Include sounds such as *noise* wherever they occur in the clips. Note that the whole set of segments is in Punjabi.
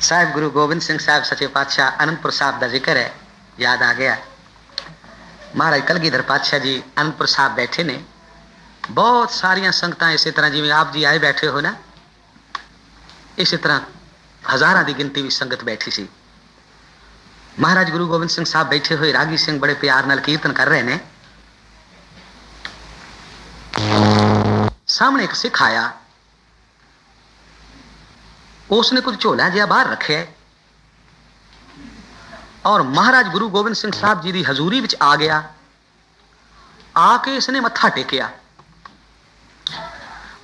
ਸਾਹਿਬ ਗੁਰੂ ਗੋਬਿੰਦ ਸਿੰਘ ਸਾਹਿਬ ਸੱਚੇ ਪਾਤਸ਼ਾਹ ਅਨੰਦਪੁਰ ਸਾਹਿਬ ਦਾ ਜ਼ਿਕਰ ਹੈ ਯਾਦ ਆ ਗਿਆ ਮਹਾਰਾਜ ਕਲਗੀਧਰ ਪਾਤਸ਼ਾਹ ਜੀ ਅਨੰਦਪੁਰ ਸਾਹਿਬ ਬੈਠੇ ਨੇ ਬਹੁਤ ਸਾਰੀਆਂ ਸੰਗਤਾਂ ਇਸੇ ਤਰ੍ਹਾਂ ਜਿਵੇਂ ਆਪ ਜੀ ਆਏ ਬੈਠੇ ਹੋ ਨਾ ਇਸੇ ਤਰ੍ਹਾਂ ਹਜ਼ਾਰਾਂ ਦੀ ਗਿਣਤੀ ਵਿੱਚ ਸੰਗਤ ਬੈਠੀ ਸੀ ਮਹਾਰਾਜ ਗੁਰੂ ਗੋਬਿੰਦ ਸਿੰਘ ਸਾਹਿਬ ਬੈਠੇ ਹੋਏ ਰਾਗੀ ਸਿੰਘ ਬੜੇ ਪਿਆਰ ਨਾਲ ਕੀਰਤਨ ਕਰ ਰਹੇ ਨੇ ਸਾਹਮਣੇ ਇੱਕ ਸਿੱਖ ਆਇਆ ਉਸਨੇ ਕੁਝ ਝੋਲਾ ਜਿਹਾ ਬਾਹਰ ਰੱਖਿਆ ਔਰ ਮਹਾਰਾਜ ਗੁਰੂ ਗੋਬਿੰਦ ਸਿੰਘ ਸਾਹਿਬ ਜੀ ਦੀ ਹਜ਼ੂਰੀ ਵਿੱਚ ਆ ਗਿਆ ਆ ਕੇ ਇਸਨੇ ਮੱਥਾ ਟੇਕਿਆ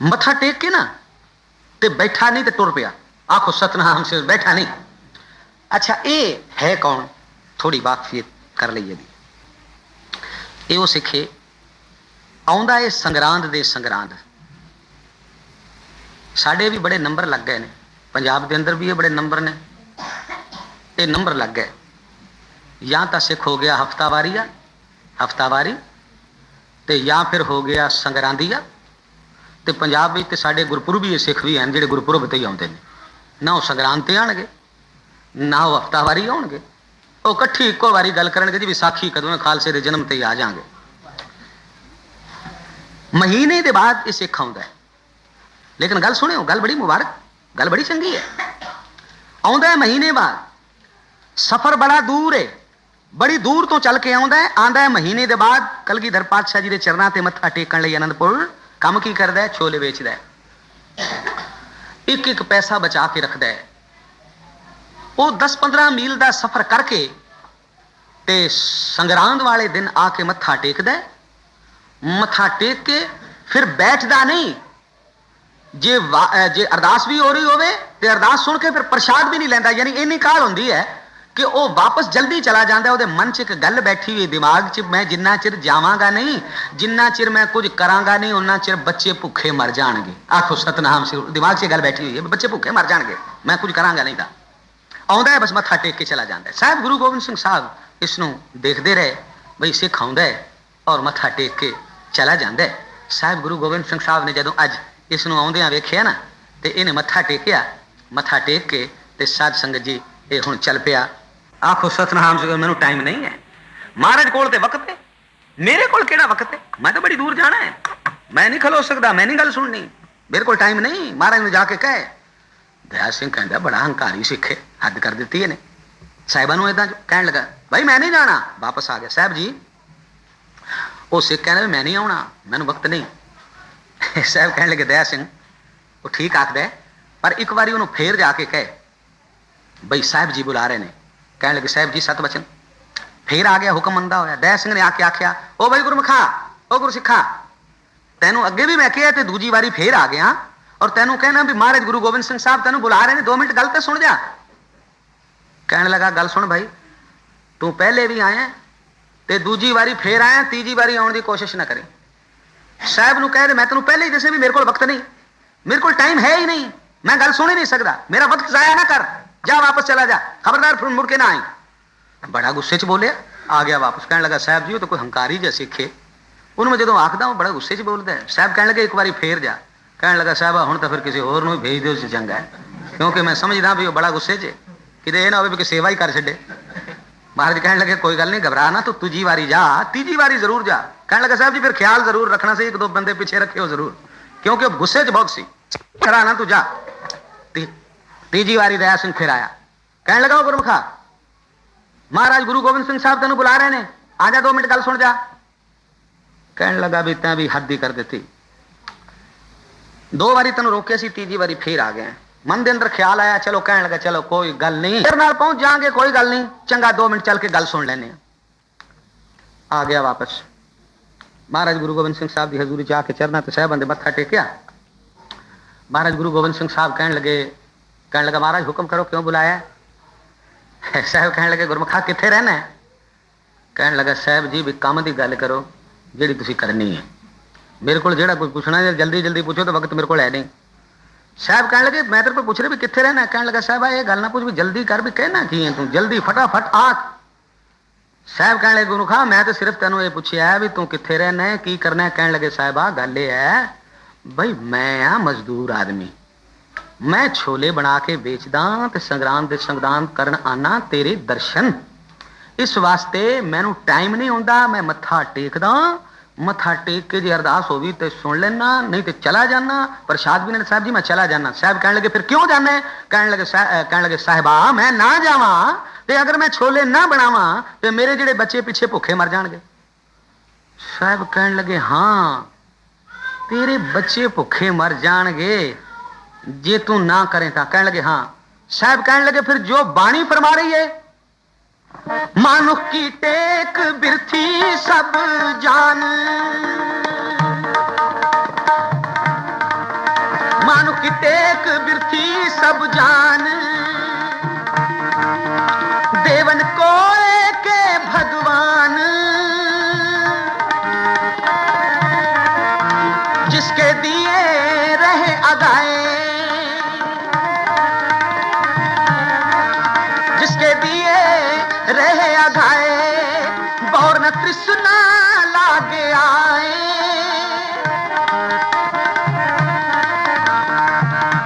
ਮੱਥਾ ਟੇਕ ਕੇ ਨਾ ਤੇ ਬੈਠਾ ਨਹੀਂ ਤੇ ਟੁਰ ਪਿਆ ਆਖੋ ਸਤਨਾਮ ਸਿੰਘ ਬੈਠਾ ਨਹੀਂ ਅੱਛਾ ਇਹ ਹੈ ਕੌਣ ਥੋੜੀ ਵਾਕਫੀਅਤ ਕਰ ਲਈਏ ਦੀ ਇਹ ਉਹ ਸਿੱਖੇ ਆਉਂਦਾ ਇਹ ਸੰਗਰਾਂਦ ਦੇ ਸੰਗਰਾਂਦ ਸਾਡੇ ਵੀ ਬੜੇ ਨੰਬਰ ਲੱਗ ਗਏ ਨੇ ਪੰਜਾਬ ਦੇ ਅੰਦਰ ਵੀ ਇਹ ਬੜੇ ਨੰਬਰ ਨੇ। ਇਹ ਨੰਬਰ ਲੱਗ ਗਏ। ਜਾਂ ਤਾਂ ਸਿੱਖ ਹੋ ਗਿਆ ਹਫਤਾਵਾਰੀਆ, ਹਫਤਾਵਾਰੀ, ਤੇ ਜਾਂ ਫਿਰ ਹੋ ਗਿਆ ਸੰਗਰਾਂਦੀਆ। ਤੇ ਪੰਜਾਬ ਵਿੱਚ ਤੇ ਸਾਡੇ ਗੁਰਪੁਰਬ ਵੀ ਇਹ ਸਿੱਖ ਵੀ ਹਨ, ਜਿਹੜੇ ਗੁਰਪੁਰਬ ਤੇ ਹੀ ਆਉਂਦੇ ਨੇ। ਨਾ ਉਹ ਸੰਗਰਾਂਦ ਤੇ ਆਣਗੇ ਨਾ ਉਹ ਹਫਤਾਵਾਰੀ ਆਉਣਗੇ। ਉਹ ਇਕੱਠੀ ਇੱਕੋ ਵਾਰੀ ਗੱਲ ਕਰਨਗੇ ਜੀ ਵਿਸਾਖੀ ਕਦੋਂ ਖਾਲਸੇ ਦੇ ਜਨਮ ਤੇ ਹੀ ਆ ਜਾਾਂਗੇ। ਮਹੀਨੇ ਦੇ ਬਾਅਦ ਇਹ ਸਿੱਖ ਆਉਂਦਾ ਲੇਕਿਨ ਗੱਲ ਸੁਣਿਓ, ਗੱਲ ਬੜੀ ਮੁਬਾਰਕ। ਗੱਲ ਬੜੀ ਚੰਗੀ ਹੈ। ਆਉਂਦਾ ਹੈ ਮਹੀਨੇ ਬਾਅਦ। ਸਫ਼ਰ ਬੜਾ ਦੂਰ ਹੈ ਬੜੀ ਦੂਰ ਤੋਂ ਚੱਲ ਕੇ ਆਉਂਦਾ ਹੈ। ਆਂਦਾ ਹੈ ਮਹੀਨੇ ਦੇ ਬਾਅਦ। ਕਲਗੀਧਰ ਪਾਤਸ਼ਾਹ ਜੀ ਦੇ ਚਰਨਾਂ ਤੇ ਮੱਥਾ ਟੇਕਣ ਲਈ ਅਨੰਦਪੁਰ ਕੰਮ ਕੀ ਕਰਦਾ ਹੈ? ਛੋਲੇ ਵੇਚਦਾ ਹੈ। ਇੱਕ ਇੱਕ ਪੈਸਾ ਬਚਾ ਕੇ ਰੱਖਦਾ ਹੈ। ਉਹ 10-15 ਮੀਲ ਦਾ ਸਫ਼ਰ ਕਰਕੇ ਤੇ ਸੰਗਰਾਂਦ ਵਾਲੇ ਦਿਨ ਆ ਕੇ ਮੱਥਾ ਟੇਕਦਾ ਮੱਥਾ ਟੇਕ ਕੇ ਫਿਰ ਬੈਠਦਾ ਨਹੀਂ। ਜੇ ਵਾ- ਜੇ ਅਰਦਾਸ ਵੀ ਹੋ ਰਹੀ ਹੋਵੇ ਤੇ ਅਰਦਾਸ ਸੁਣ ਕੇ ਫਿਰ ਪ੍ਰਸ਼ਾਦ ਵੀ ਨਹੀਂ ਲੈਂਦਾ, ਯਾਨੀ ਇੰਨੀ ਕਾਲ ਹੁੰਦੀ ਹੈ ਕਿ ਉਹ ਵਾਪਸ ਜਲਦੀ ਚਲਾ ਜਾਂਦਾ, ਉਹਦੇ ਮਨ 'ਚ ਇੱਕ ਗੱਲ ਬੈਠੀ ਹੋਈ, ਦਿਮਾਗ 'ਚ ਮੈਂ ਜਿੰਨਾ ਚਿਰ ਜਾਵਾਂਗਾ ਨਹੀਂ, ਜਿੰਨਾ ਚਿਰ ਮੈਂ ਕੁਝ ਕਰਾਂਗਾ ਨਹੀਂ ਉਹਨਾਂ ਚਿਰ ਬੱਚੇ ਭੁੱਖੇ ਮਰ ਜਾਣਗੇ। ਆਖੋ ਸਤਨਾਮ ਸੇ ਦਿਮਾਗ 'ਚ ਗੱਲ ਬੈਠੀ ਹੋਈ ਹੈ ਬੱਚੇ ਭੁੱਖੇ ਮਰ ਜਾਣਗੇ, ਮੈਂ ਕੁਝ ਕਰਾਂਗਾ ਨਹੀਂ ਤਾਂ। ਆਉਂਦਾ ਹੈ ਬਸ ਮੱਥਾ ਟੇਕ ਕੇ ਚਲਾ ਜਾਂਦਾ ਹੈ। ਸਾਹਿਬ ਗੁਰੂ ਗੋਬਿੰਦ ਸਿੰਘ ਸਾਹਿਬ ਇਸ ਨੂੰ ਦੇਖਦੇ ਰਹੇ, ਬਈ ਸਿੱਖ ਆਉਂਦਾ ਹੈ ਔਰ ਮੱਥਾ ਟੇਕ ਕੇ ਚਲਾ ਜਾਂਦਾ ਹੈ। ਸਾਹਿਬ ਗੁਰੂ ਗੋਬਿੰਦ ਸਿੰਘ ਸਾਹਿਬ ਨੇ ਜਦੋਂ ਅੱਜ ਇਸ ਨੂੰ ਆਉਂਦਿਆਂ ਵੇਖਿਆ ਨਾ, ਤੇ ਇਹਨੇ ਮੱਥਾ ਟੇਕਿਆ। ਮੱਥਾ ਟੇਕ ਕੇ ਤੇ ਸਾਧ ਸੰਗਤ ਜੀ, ਇਹ ਹੁਣ ਚੱਲ ਪਿਆ। ਆਖੋ, ਸਤਨਾਮ ਜੀ ਮੈਨੂੰ ਟਾਈਮ ਨਹੀਂ ਹੈ। ਮਹਾਰਾਜ ਕੋਲ ਤੇ ਵਕਤ ਹੈ। ਮੇਰੇ ਕੋਲ ਕਿਹੜਾ ਵਕਤ ਹੈ? ਮੈਂ ਤਾਂ ਬੜੀ ਦੂਰ ਜਾਣਾ ਹੈ। ਮੈਂ ਨਹੀਂ ਖਲੋ ਸਕਦਾ, ਮੈਂ ਨਹੀਂ ਗੱਲ ਸੁਣਨੀ। ਮੇਰੇ ਕੋਲ ਟਾਈਮ ਨਹੀਂ। ਮਹਾਰਾਜ ਨੂੰ ਜਾ ਕੇ ਕਹੇ। ਦਇਆ ਸਿੰਘ ਕਹਿੰਦਾ, ਬੜਾ ਹੰਕਾਰੀ ਸਿੱਖ ਹੱਦ ਕਰ ਦਿੱਤੀ ਇਹਨੇ। ਸਾਹਿਬਾਂ ਨੂੰ ਇਦਾਂ ਕਹਿਣ ਲੱਗਾ ਭਾਈ ਮੈਂ ਨਹੀਂ ਜਾਣਾ। ਵਾਪਸ ਆ ਗਿਆ। ਸਾਹਿਬ ਜੀ, ਉਹ ਸਿੱਖ ਕਹਿੰਦਾ ਵੀ ਮੈਂ ਨਹੀਂ ਆਉਣਾ। ਮੈਨੂੰ ਵਕਤ ਨਹੀਂ। *laughs* ਸਾਹਿਬ ਕਹਿਣ ਲੱਗੇ, ਦਇਆ ਸਿੰਘ, ਉਹ ਠੀਕ ਆਖਦਾ ਪਰ ਇੱਕ ਵਾਰੀ ਉਹਨੂੰ ਫੇਰ ਜਾ ਕੇ ਕਹੇ, ਬਈ ਸਾਹਿਬ ਜੀ ਬੁਲਾ ਰਹੇ ਨੇ। ਕਹਿਣ ਲੱਗੇ, ਸਾਹਿਬ ਜੀ, ਸਤ ਬਚਨ ਫੇਰ ਆ ਗਿਆ ਹੁਕਮ ਮੰਦਾ ਹੋਇਆ। ਦਇਆ ਸਿੰਘ ਨੇ ਆ ਕੇ ਆਖਿਆ ਉਹ ਬਈ ਗੁਰਮਖਾ ਉਹ ਗੁਰਸਿੱਖਾ, ਤੈਨੂੰ ਅੱਗੇ ਵੀ ਮੈਂ ਕਿਹਾ ਤੇ ਦੂਜੀ ਵਾਰੀ ਫੇਰ ਆ ਗਿਆ ਔਰ ਤੈਨੂੰ ਕਹਿਣਾ ਵੀ ਮਹਾਰਾਜ ਗੁਰੂ ਗੋਬਿੰਦ ਸਿੰਘ ਸਾਹਿਬ ਤੈਨੂੰ ਬੁਲਾ ਰਹੇ ਨੇ 2 ਮਿੰਟ ਗੱਲ ਤੇ ਸੁਣ ਜਾ। ਕਹਿਣ ਲੱਗਾ, ਗੱਲ ਸੁਣ ਭਾਈ, ਤੂੰ ਪਹਿਲੇ ਵੀ ਆਇਆ ਤੇ ਦੂਜੀ ਵਾਰੀ ਫੇਰ ਆਇਆ, ਤੀਜੀ ਵਾਰੀ ਆਉਣ ਦੀ ਕੋਸ਼ਿਸ਼ ਨਾ ਕਰੇ। ਸਾਹਿਬ ਨੂੰ ਕਹਿ ਦੇ, ਮੈਂ ਤੈਨੂੰ ਪਹਿਲੇ ਹੀ ਦੱਸਿਆ ਵੀ ਮੇਰੇ ਕੋਲ ਵਕਤ ਨਹੀਂ। ਮੇਰੇ ਕੋਲ ਟਾਈਮ ਹੈ ਹੀ ਨਹੀਂ। ਮੈਂ ਗੱਲ ਸੁਣ ਹੀ ਨਹੀਂ ਸਕਦਾ। ਮੇਰਾ ਵਕਤ ਜ਼ਾਇਆ ਨਾ ਕਰ। ਜਾ ਵਾਪਸ ਚਲਾ ਜਾ। ਖਬਰਦਾਰ ਫਿਰ ਮੁੜ ਕੇ ਨਾ ਆਈ। ਬੜਾ ਗੁੱਸੇ 'ਚ ਬੋਲਿਆ। ਆ ਗਿਆ ਵਾਪਸ। ਕਹਿਣ ਲੱਗਾ, ਸਾਹਿਬ ਜੀ, ਉਹ ਤਾਂ ਕੋਈ ਹੰਕਾਰੀ ਜਿਹਾ ਸਿੱਖੇ ਉਹਨੂੰ ਮੈਂ ਜਦੋਂ ਆਖਦਾ ਉਹ ਬੜਾ ਗੁੱਸੇ 'ਚ ਬੋਲਦਾ ਸਾਹਿਬ ਕਹਿਣ ਲੱਗੇ, ਇੱਕ ਵਾਰੀ ਫੇਰ ਜਾ। ਕਹਿਣ ਲੱਗਾ, ਸਾਹਿਬ, ਹੁਣ ਤਾਂ ਫਿਰ ਕਿਸੇ ਹੋਰ ਨੂੰ ਭੇਜ ਦਿਓ ਸੀ ਚੰਗਾ ਹੈ। ਕਿਉਂਕਿ ਮੈਂ ਸਮਝਦਾ ਵੀ ਉਹ ਬੜਾ ਗੁੱਸੇ 'ਚ ਕਿਤੇ ਇਹ ਨਾ ਹੋਵੇ ਵੀ ਕਿ ਸੇਵਾ ਹੀ ਕਰ ਛੱਡੇ। ਮਹਾਰਾਜ ਕਹਿਣ ਲੱਗੇ, ਕੋਈ ਗੱਲ ਨਹੀਂ, ਘਬਰਾ ਨਾ, ਤੂੰ ਤੁਜੀ ਵਾਰੀ ਜਾ। ਤੀਜੀ ਵਾਰੀ ਜ਼ਰੂਰ ਜਾ। ਕਹਿਣ ਲੱਗਾ ਸਾਹਿਬ ਜੀ ਫਿਰ ਖਿਆਲ ਜ਼ਰੂਰ ਰੱਖਣਾ ਸੀ ਇੱਕ ਦੋ ਬੰਦੇ ਪਿੱਛੇ ਰੱਖਿਓ ਜ਼ਰੂਰ ਕਿਉਂਕਿ ਉਹ ਗੁੱਸੇ 'ਚ ਬਹੁਤ ਸੀ ਖੜਾ ਨਾ ਤੂੰ ਜਾ ਤੀ- ਤੀਜੀ ਵਾਰੀ ਦਇਆ ਸਿੰਘ ਫਿਰ ਆਇਆ ਕਹਿਣ ਲੱਗਾ ਉਹ ਗੁਰਮਖਾ ਮਹਾਰਾਜ ਗੁਰੂ ਗੋਬਿੰਦ ਸਿੰਘ ਸਾਹਿਬ ਤੈਨੂੰ ਬੁਲਾ ਰਹੇ ਨੇ ਆ ਜਾ 2 ਮਿੰਟ ਗੱਲ ਸੁਣ ਜਾ ਕਹਿਣ ਲੱਗਾ ਵੀ ਤੈਂ ਵੀ ਹੱਦ ਹੀ ਕਰ ਦਿੱਤੀ ਦੋ ਵਾਰੀ ਤੈਨੂੰ ਰੋਕਿਆ ਸੀ ਤੀਜੀ ਵਾਰੀ ਫੇਰ ਆ ਗਿਆ ਮਨ ਦੇ ਅੰਦਰ ਖਿਆਲ ਆਇਆ ਚਲੋ ਕਹਿਣ ਲੱਗਾ ਚਲੋ ਕੋਈ ਗੱਲ ਨਹੀਂ ਤੇਰੇ ਨਾਲ ਪਹੁੰਚ ਜਾਾਂਗੇ ਕੋਈ ਗੱਲ ਨਹੀਂ ਚੰਗਾ 2 ਮਿੰਟ ਚੱਲ ਕੇ ਗੱਲ ਸੁਣ ਲੈਨੇ ਆ। ਆ ਗਿਆ ਵਾਪਸ ਮਹਾਰਾਜ ਗੁਰੂ ਗੋਬਿੰਦ ਸਿੰਘ ਸਾਹਿਬ ਦੀ ਹਜ਼ੂਰੀ ਚ ਆ ਕੇ ਚਰਨਾਂ ਤੇ ਸਾਹਿਬਾਂ ਦੇ ਮੱਥਾ ਟੇਕਿਆ ਮਹਾਰਾਜ ਗੁਰੂ ਗੋਬਿੰਦ ਸਿੰਘ ਸਾਹਿਬ ਕਹਿਣ ਲੱਗੇ ਕਹਿਣ ਲੱਗਾ ਮਹਾਰਾਜ ਹੁਕਮ ਕਰੋ ਕਿਉਂ ਬੁਲਾਇਆ ਹੈ? ਸਾਹਿਬ ਕਹਿਣ ਲੱਗੇ ਗੁਰਮਖਾ ਕਿੱਥੇ ਰਹਿਣਾ ਹੈ ਕਹਿਣ ਲੱਗਾ ਸਾਹਿਬ ਜੀ ਵੀ ਕੰਮ ਦੀ ਗੱਲ ਕਰੋ ਜਿਹੜੀ ਤੁਸੀਂ ਕਰਨੀ ਹੈ ਮੇਰੇ ਕੋਲ ਜਿਹੜਾ ਕੋਈ ਪੁੱਛਣਾ ਹੈ ਜਲਦੀ ਜਲਦੀ ਪੁੱਛੋ ਤਾਂ ਵਕਤ ਮੇਰੇ ਕੋਲ ਹੈ ਨਹੀਂ ਸਾਹਿਬ ਕਹਿਣ ਲੱਗੇ ਮੈਂ ਤੇਰੇ ਕੋਲ ਪੁੱਛ ਰਿਹਾ ਵੀ ਕਿੱਥੇ ਰਹਿਣਾ ਹੈ? ਕਹਿਣ ਲੱਗਾ ਸਾਹਿਬ ਆ ਇਹ ਗੱਲ ਨਾ ਪੁੱਛ ਵੀ ਜਲਦੀ ਕਰ ਵੀ ਕਹਿਣਾ ਕੀ ਹੈ ਤੂੰ ਜਲਦੀ ਫਟਾਫਟ ਆ ਸਾਹਿਬ ਕਹਿਣ ਲੱਗੇ ਗੁਰੂ ਖਾ ਮੈਂ ਤਾਂ ਸਿਰਫ ਤੈਨੂੰ ਇਹ ਪੁੱਛਿਆ ਵੀ ਤੂੰ ਕਿੱਥੇ ਰਹਿਣਾ ਹੈ ਕੀ ਕਰਨਾ ਹੈ ਕਹਿਣ ਲੱਗੇ ਸਾਹਿਬ ਆ ਗੱਲ ਇਹ ਹੈ ਬਈ ਮੈਂ ਆ ਮਜ਼ਦੂਰ ਆਦਮੀ ਮੈਂ ਛੋਲੇ ਬਣਾ ਕੇ ਵੇਚਦਾ ਤੇ ਸੰਗਰਾਂਦ ਦੇ ਸੰਗਦਾਨ ਕਰਨ ਆਨਾ ਤੇਰੇ ਦਰਸ਼ਨ ਇਸ ਵਾਸਤੇ ਮੈਨੂੰ ਟਾਈਮ ਨਹੀਂ ਹੁੰਦਾ ਮੈਂ ਮੱਥਾ ਟੇਕਦਾ ਮੱਥਾ ਟੇਕ ਕੇ ਜੇ ਅਰਦਾਸ ਹੋਵੇ ਤੇ ਸੁਣ ਲੈਣਾ ਨਹੀਂ ਤੇ ਚਲਾ ਜਾਣਾ ਪ੍ਰਸ਼ਾਦ ਵੀ ਨੇ ਸਾਹਿਬ ਜੀ, ਮੈਂ ਚਲਾ ਜਾਣਾ ਸਾਹਿਬ ਕਹਿਣ ਲੱਗੇ, ਫਿਰ ਕਿਉਂ ਜਾਣਾ ਕਹਿਣ ਲੱਗੇ ਸਾਹਿ- ਕਹਿਣ ਲੱਗੇ, ਸਾਹਿਬਾ, ਮੈਂ ਨਾ ਜਾਵਾਂ ਤੇ ਅਗਰ ਮੈਂ ਛੋਲੇ ਨਾ ਬਣਾਵਾਂ ਤੇ ਮੇਰੇ ਜਿਹੜੇ ਬੱਚੇ ਪਿੱਛੇ ਭੁੱਖੇ ਮਰ ਜਾਣਗੇ। ਸਾਹਿਬ ਕਹਿਣ ਲੱਗੇ, ਹਾਂ, ਤੇਰੇ ਬੱਚੇ ਭੁੱਖੇ ਮਰ ਜਾਣਗੇ। ਜੇ ਤੂੰ ਨਾ ਕਰੇ ਤਾਂ। ਕਹਿਣ ਲੱਗੇ, ਹਾਂ। ਸਾਹਿਬ ਕਹਿਣ ਲੱਗੇ, ਫਿਰ ਜੋ ਬਾਣੀ ਫਰਮਾ ਰਹੀ ਹੈ ਮਾਨੁਖ ਕੀ ਟੇਕ ਬਿਰਥੀ ਸਭ ਜਾਨ। ਮਾਨੁਖ ਕੀ ਟੇਕ ਬਿਰਥੀ ਸਭ ਜਾਨ। लागे आए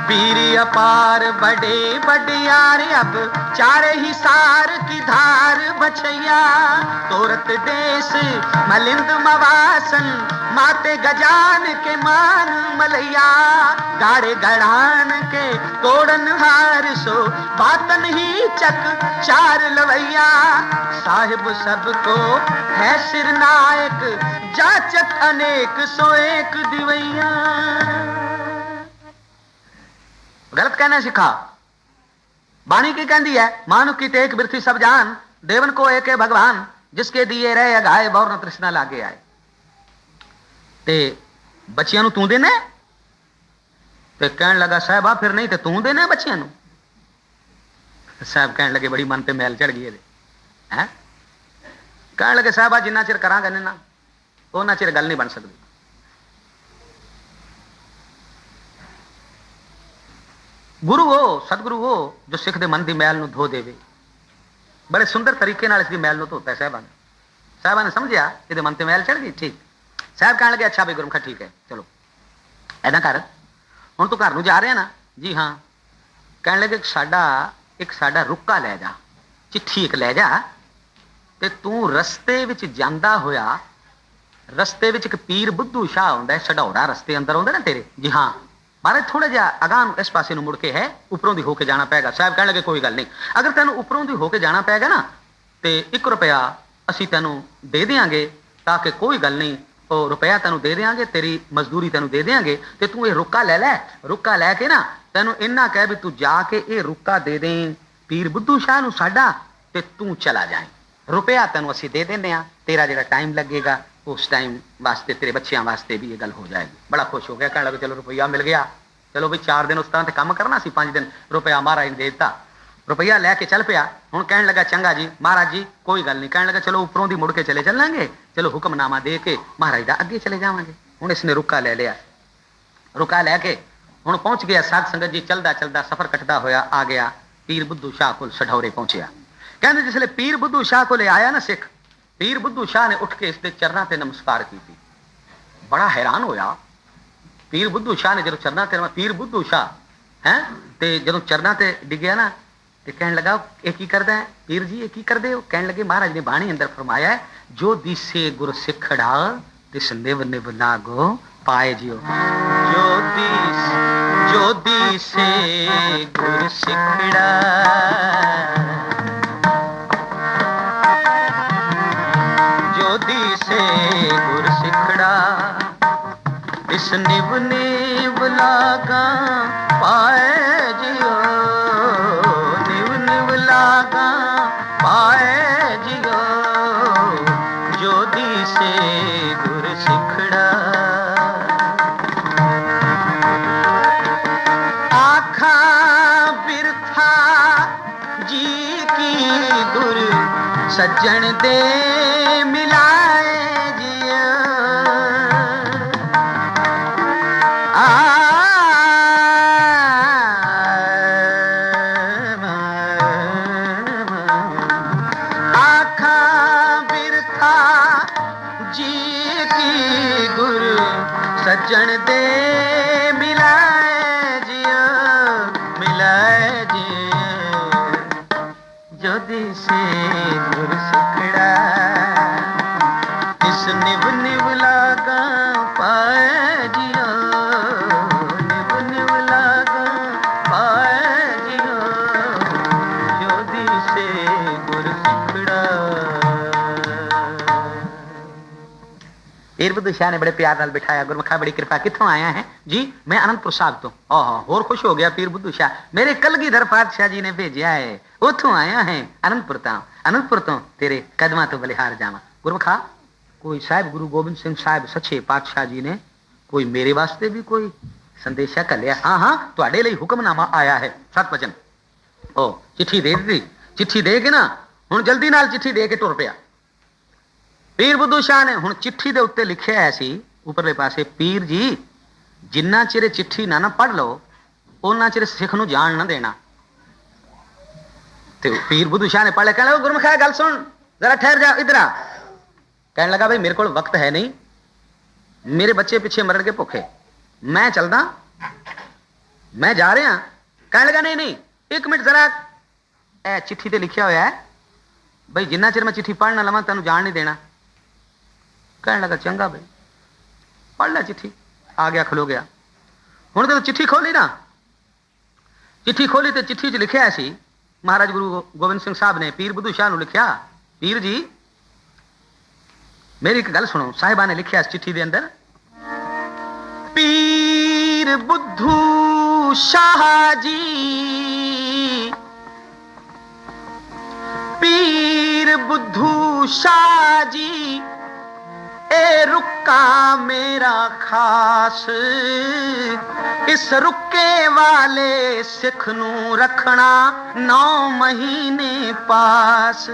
पीरी अपार बड़े बड़ियार अब चारे ही सार की धार बछैया तोरत देश मलिंद मवासन माते गजान के मान मलैया, गाड़े गढ़ान के तोड़न हार सो, बातन ही चक चार लवैया। साहिब सबको है सिर नायक, जाचक अनेक सो एक दिवैया। गलत कहना सिखा। बाणी की कहती है, मानु की तेक बिरथी सब जान, देवन को एक है भगवान, जिसके दिए रहे अगाए बौर तृष्णा लागे आए। ਤੇ ਬੱਚਿਆਂ ਨੂੰ ਤੂੰ ਦੇਣਾ ਹੈ? ਤੇ ਕਹਿਣ ਲੱਗਾ, ਸਾਹਿਬਾ ਫਿਰ ਨਹੀਂ ਤੇ ਤੂੰ ਦੇਣਾ ਬੱਚਿਆਂ ਨੂੰ? ਸਾਹਿਬ ਕਹਿਣ ਲੱਗੇ, ਬੜੀ ਮਨ ਤੇ ਮੈਲ ਚੜ ਗਈ ਇਹਦੇ। ਹੈ? ਕਹਿਣ ਲੱਗੇ, ਸਾਹਿਬਾ ਜਿੰਨਾ ਚਿਰ ਕਰਾਂਗੇ ਨਾ, ਉਹਨਾਂ ਚਿਰ ਗੱਲ ਨਹੀਂ ਬਣ ਸਕਦੀ। ਗੁਰੂ ਉਹ, ਸਤਿਗੁਰੂ ਉਹ, ਜੋ ਸਿੱਖ ਦੇ ਮਨ ਦੀ ਮੈਲ ਨੂੰ ਧੋ ਦੇਵੇ। ਬੜੇ ਸੁੰਦਰ ਤਰੀਕੇ ਨਾਲ ਇਸ ਦੀ ਮੈਲ ਨੂੰ ਧੋਤਾ ਹੈ, ਸਾਹਿਬਾਨ। ਸਾਹਿਬਾਂ ਨੇ ਸਮਝਿਆ, ਇਹਦੇ ਮਨ ਤੇ ਮੈਲ ਚੜ ਗਈ? ਠੀਕ। ਸਾਹਿਬ ਕਹਿਣ ਲੱਗੇ ਅੱਛਾ ਬਈ ਗੁਰਮਖਾ ਠੀਕ ਹੈ ਚਲੋ ਐਦਾਂ ਕਰ ਹੁਣ ਤੂੰ ਘਰ ਨੂੰ ਜਾ ਰਿਹਾ ਨਾ ਜੀ ਹਾਂ ਕਹਿਣ ਲੱਗੇ ਸਾਡਾ ਇੱਕ ਸਾਡਾ ਰੁੱਕਾ ਲੈ ਜਾ ਚਿੱਠੀ ਇੱਕ ਲੈ ਜਾ ਤੇ ਤੂੰ ਰਸਤੇ ਵਿੱਚ ਜਾਂਦਾ ਹੋਇਆ ਰਸਤੇ ਵਿੱਚ ਇੱਕ ਪੀਰ ਬੁੱਧੂ ਸ਼ਾਹ ਆਉਂਦਾ ਹੈ ਛਡੌੜਾ ਰਸਤੇ ਅੰਦਰ ਆਉਂਦਾ ਨਾ ਤੇਰੇ ਜੀ ਹਾਂ ਮਾਰੇ ਥੋੜਾ ਜਿਹਾ ਅਗਾਂਹ ਇਸ ਪਾਸੇ ਨੂੰ ਮੁੜ ਕੇ ਹੈ ਉੱਪਰੋਂ ਦੀ ਹੋ ਕੇ ਜਾਣਾ ਪਏਗਾ ਸਾਹਿਬ ਕਹਿਣ ਲੱਗੇ ਕੋਈ ਗੱਲ ਨਹੀਂ ਅਗਰ ਤੈਨੂੰ ਉੱਪਰੋਂ ਦੀ ਹੋ ਕੇ ਜਾਣਾ ਪਏਗਾ ਨਾ ਤੇ 1 ਰੁਪਿਆ ਅਸੀਂ ਤੈਨੂੰ ਦੇ ਦੇਾਂਗੇ ਤਾਂ ਕਿ ਕੋਈ ਗੱਲ ਨਹੀਂ ਉਹ ਰੁਪਿਆ ਤੈਨੂੰ ਦੇ ਦੇਾਂਗੇ ਤੇਰੀ ਮਜ਼ਦੂਰੀ ਤੈਨੂੰ ਦੇ ਦੇਾਂਗੇ ਤੇ ਤੂੰ ਇਹ ਰੁੱਕਾ ਲੈ ਲੈ, ਰੁੱਕਾ ਲੈ ਕੇ ਨਾ ਤੈਨੂੰ ਇੰਨਾ ਕਹਿ ਵੀ ਤੂੰ ਜਾ ਕੇ ਇਹ ਰੁੱਕਾ ਦੇ ਦੇ, ਪੀਰ ਬੁੱਧੂ ਸ਼ਾਹ ਨੂੰ ਸਾਡਾ ਤੇ ਤੂੰ ਚਲਾ ਜਾਏ ਰੁਪਇਆ ਤੈਨੂੰ ਅਸੀਂ ਦੇ ਦਿੰਦੇ ਆ ਤੇਰਾ ਜਿਹੜਾ ਟਾਈਮ ਲੱਗੇਗਾ, ਉਸ ਟਾਈਮ ਵਾਸਤੇ ਤੇਰੇ ਬੱਚਿਆਂ ਵਾਸਤੇ ਵੀ ਇਹ ਗੱਲ ਹੋ ਜਾਏਗੀ। ਬੜਾ ਖੁਸ਼ ਹੋ ਗਿਆ, ਕਹਿਣ ਲੱਗਾ, ਚਲੋ ਰੁਪਈਆ ਮਿਲ ਗਿਆ। ਚਲੋ ਵੀ 4 ਦਿਨ ਉਸ ਤਰ੍ਹਾਂ ਤੇ ਕੰਮ ਕਰਨਾ ਸੀ 5 ਦਿਨ, ਰੁਪਇਆ ਮਹਾਰਾਜ ਨੇ ਦੇ ਦਿੱਤਾ। ਰੁਪਈਆ ਲੈ ਕੇ ਚੱਲ ਪਿਆ। ਹੁਣ ਕਹਿਣ ਲੱਗਾ, ਚੰਗਾ ਜੀ, ਮਹਾਰਾਜ ਜੀ, ਕੋਈ ਗੱਲ ਨਹੀਂ। ਕਹਿਣ ਲੱਗਾ, ਚਲੋ ਉੱਪਰੋਂ ਦੀ ਮੁੜ ਕੇ ਚਲੇ ਚੱਲਾਂਗੇ। ਚਲੋ ਹੁਕਮਨਾਮਾ ਦੇ ਕੇ ਮਹਾਰਾਜ ਦਾ ਅੱਗੇ ਚਲੇ ਜਾਵਾਂਗੇ। ਹੁਣ ਇਸਨੇ ਰੁਕਾ ਲੈ ਲਿਆ। ਰੁਕਾ ਲੈ ਕੇ ਹੁਣ ਪਹੁੰਚ ਗਿਆ ਸਾਧ ਸੰਗਤ ਜੀ, ਚਲਦਾ ਚਲਦਾ ਸਫ਼ਰ ਕੱਟਦਾ ਹੋਇਆ ਆ ਗਿਆ। ਪੀਰ ਬੁੱਧੂ ਸ਼ਾਹ ਕੋਲ ਸਢੌਰੇ ਪਹੁੰਚਿਆ। ਕਹਿੰਦੇ ਜਿਸਲੇ ਪੀਰ ਬੁੱਧੂ ਸ਼ਾਹ ਕੋਲੇ ਆਇਆ ਨਾ ਸਿੱਖ, ਪੀਰ ਬੁੱਧੂ ਸ਼ਾਹ ਨੇ ਉੱਠ ਕੇ ਇਸ ਦੇ ਚਰਨਾਂ ਤੇ ਨਮਸਕਾਰ ਕੀਤੀ। ਬੜਾ ਹੈਰਾਨ ਹੋਇਆ। ਪੀਰ ਬੁੱਧੂ ਸ਼ਾਹ ਨੇ ਜਦੋਂ ਚਰਨਾਂ ਤੇ ਪੀਰ ਬੁੱਧੂ ਸ਼ਾਹ, ਹੈ, ਤੇ ਜਦੋਂ ਚਰਨਾਂ ਤੇ ਡਿੱਗਿਆ ਨਾ ਤੇ ਕਹਿਣ ਲੱਗਾ, ਇਹ ਕੀ ਕਰਦਾ ਹੈ? ਪੀਰ ਜੀ, ਇਹ ਕੀ ਕਰਦੇ ਹੋ? ਕਹਿਣ ਲੱਗੇ, ਮਹਾਰਾਜ ਨੇ ਬਾਣੀ ਅੰਦਰ ਫਰਮਾਇਆ ਜੋ ਦਿਸੇ ਗੁਰ ਸਿੱਖੜਾ, ਤਿਸ ਨਿਵ ਨਿਵ ਲਾਗੋ ਪਾਏ ਜਿਓ ਜੋ ਦਿਸ, ਜੋ ਦਿਸੇ ਗੁਰ ਸਿੱਖੜਾ। ਜੋਦੀ ਸੇ ਗੁਰ ਸਿਖੜਾ ਇਸ ਨਿਵ ਨਿਵ ਲਾਗਾ ਪਾਏ ਜੋਦੀ ਗੁਰ ਸਿਖੜਾ। ਆਖਾਂ ਬਿਰਥਾ ਜੀ ਕੀ ਗੁਰ ਸੱਜਣ ਦੇ ਪੀਰ ਬੁੱਧੂ ਸ਼ਾਹ ਨੇ ਬੜੇ ਪਿਆਰ ਨਾਲ ਬਿਠਾਇਆ ਗੁਰਮਖਾ ਬੜੀ ਕਿਰਪਾ ਕਿੱਥੋਂ ਆਇਆ ਹੈ ਜੀ ਮੈਂ ਅਨੰਦਪੁਰ ਸਾਹਿਬ ਤੋਂ ਆਹਾ ਹੋਰ ਖੁਸ਼ ਹੋ ਗਿਆ ਪੀਰ ਬੁੱਧੂ ਸ਼ਾਹ ਮੇਰੇ ਕਲਗੀਧਰ ਪਾਤਸ਼ਾਹ ਜੀ ਨੇ ਭੇਜਿਆ ਹੈ ਉੱਥੋਂ ਆਇਆ ਹੈ ਅਨੰਦਪੁਰ ਤੋਂ ਅਨੰਦਪੁਰ ਤੋਂ ਤੇਰੇ ਕਦਮਾਂ ਤੋਂ ਬਲਿਹਾਰ ਜਾਵਾਂ ਗੁਰਮਖਾ ਕੋਈ ਸਾਹਿਬ ਗੁਰੂ ਗੋਬਿੰਦ ਸਿੰਘ ਸਾਹਿਬ ਸੱਚੇ ਪਾਤਸ਼ਾਹ ਜੀ ਨੇ ਕੋਈ ਮੇਰੇ ਵਾਸਤੇ ਵੀ ਕੋਈ ਸੰਦੇਸ਼ਾ ਘੱਲਿਆ ਹਾਂ ਹਾਂ ਤੁਹਾਡੇ ਲਈ ਹੁਕਮਨਾਮਾ ਆਇਆ ਹੈ ਸਤ ਵਚਨ ਉਹ ਚਿੱਠੀ ਦੇ ਦਿੱਤੀ ਚਿੱਠੀ ਦੇ ਕੇ ਨਾ ਹੁਣ ਜਲਦੀ ਨਾਲ ਚਿੱਠੀ ਦੇ ਕੇ ਟੁਰ ਪਿਆ ਪੀਰ ਬੁੱਧੂ ਸ਼ਾਹ ਨੇ ਹੁਣ ਚਿੱਠੀ ਦੇ ਉੱਤੇ ਲਿਖਿਆ ਹੈ ਸੀ, ਉੱਪਰਲੇ ਪਾਸੇ, ਪੀਰ ਜੀ, ਜਿੰਨਾ ਚਿਰ ਚਿੱਠੀ ਨਾ ਨਾ ਪੜ ਲਓ ਉਹਨਾਂ ਚਿਰ ਸਿੱਖ ਨੂੰ ਜਾਣ ਨਾ ਦੇਣਾ। ਤੇ ਪੀਰ ਬੁੱਧੂ ਸ਼ਾਹ ਨੇ ਪੜ੍ਹ ਲਿਆ ਕਹਿੰਦਾ ਗੁਰਮਖਾ, ਗੱਲ ਸੁਣ, ਜ਼ਰਾ ਠਹਿਰ ਜਾ, ਇਧਰ ਆ। ਕਹਿਣ ਲੱਗਾ, ਬਈ ਮੇਰੇ ਕੋਲ ਵਕਤ ਹੈ ਨਹੀਂ, ਮੇਰੇ ਬੱਚੇ ਪਿੱਛੇ ਮਰਨਗੇ ਭੁੱਖੇ, ਮੈਂ ਚੱਲਦਾ, ਮੈਂ ਜਾ ਰਿਹਾ। ਕਹਿਣ ਲੱਗਾ, ਨਹੀਂ ਨਹੀਂ, ਇੱਕ ਮਿੰਟ ਜ਼ਰਾ, ਇਹ ਚਿੱਠੀ ਤੇ ਲਿਖਿਆ ਹੋਇਆ ਹੈ, ਬਈ ਜਿੰਨਾ ਚਿਰ ਮੈਂ ਚਿੱਠੀ ਪੜ੍ਹ ਨਾ ਲਵਾਂ, ਤੈਨੂੰ ਜਾਣ ਨਹੀਂ ਦੇਣਾ। ਕਹਿਣ ਲੱਗਾ, ਚੰਗਾ ਬਈ। ਪੜ੍ਹ ਲੈ ਚਿੱਠੀ। ਆ ਗਿਆ, ਖਲੋ ਗਿਆ। ਹੁਣ ਜਦੋਂ ਚਿੱਠੀ ਖੋਲੀ ਨਾ, ਚਿੱਠੀ ਖੋਲੀ ਤੇ ਚਿੱਠੀ 'ਚ ਲਿਖਿਆ ਸੀ, ਮਹਾਰਾਜ ਗੁਰੂ ਗੋਬਿੰਦ ਸਿੰਘ ਸਾਹਿਬ ਨੇ ਪੀਰ ਬੁੱਧੂ ਸ਼ਾਹ ਨੂੰ ਲਿਖਿਆ, ਪੀਰ ਜੀ, ਮੇਰੀ ਇੱਕ ਗੱਲ ਸੁਣੋ। ਸਾਹਿਬਾਂ ਨੇ ਲਿਖਿਆ ਇਸ ਚਿੱਠੀ ਦੇ ਅੰਦਰ, ਪੀਰ ਬੁੱਧੂ ਸ਼ਾਹ ਜੀ, ਪੀਰ ਬੁੱਧੂ ਸ਼ਾਹ ਜੀ ਇਹ ਰੁੱਕਾ ਮੇਰਾ ਖਾਸ। ਇਸ ਰੁਕੇ ਵਾਲੇ ਸਿੱਖ ਨੂੰ ਰੱਖਣਾ 9 ਮਹੀਨੇ ਪਾਸ।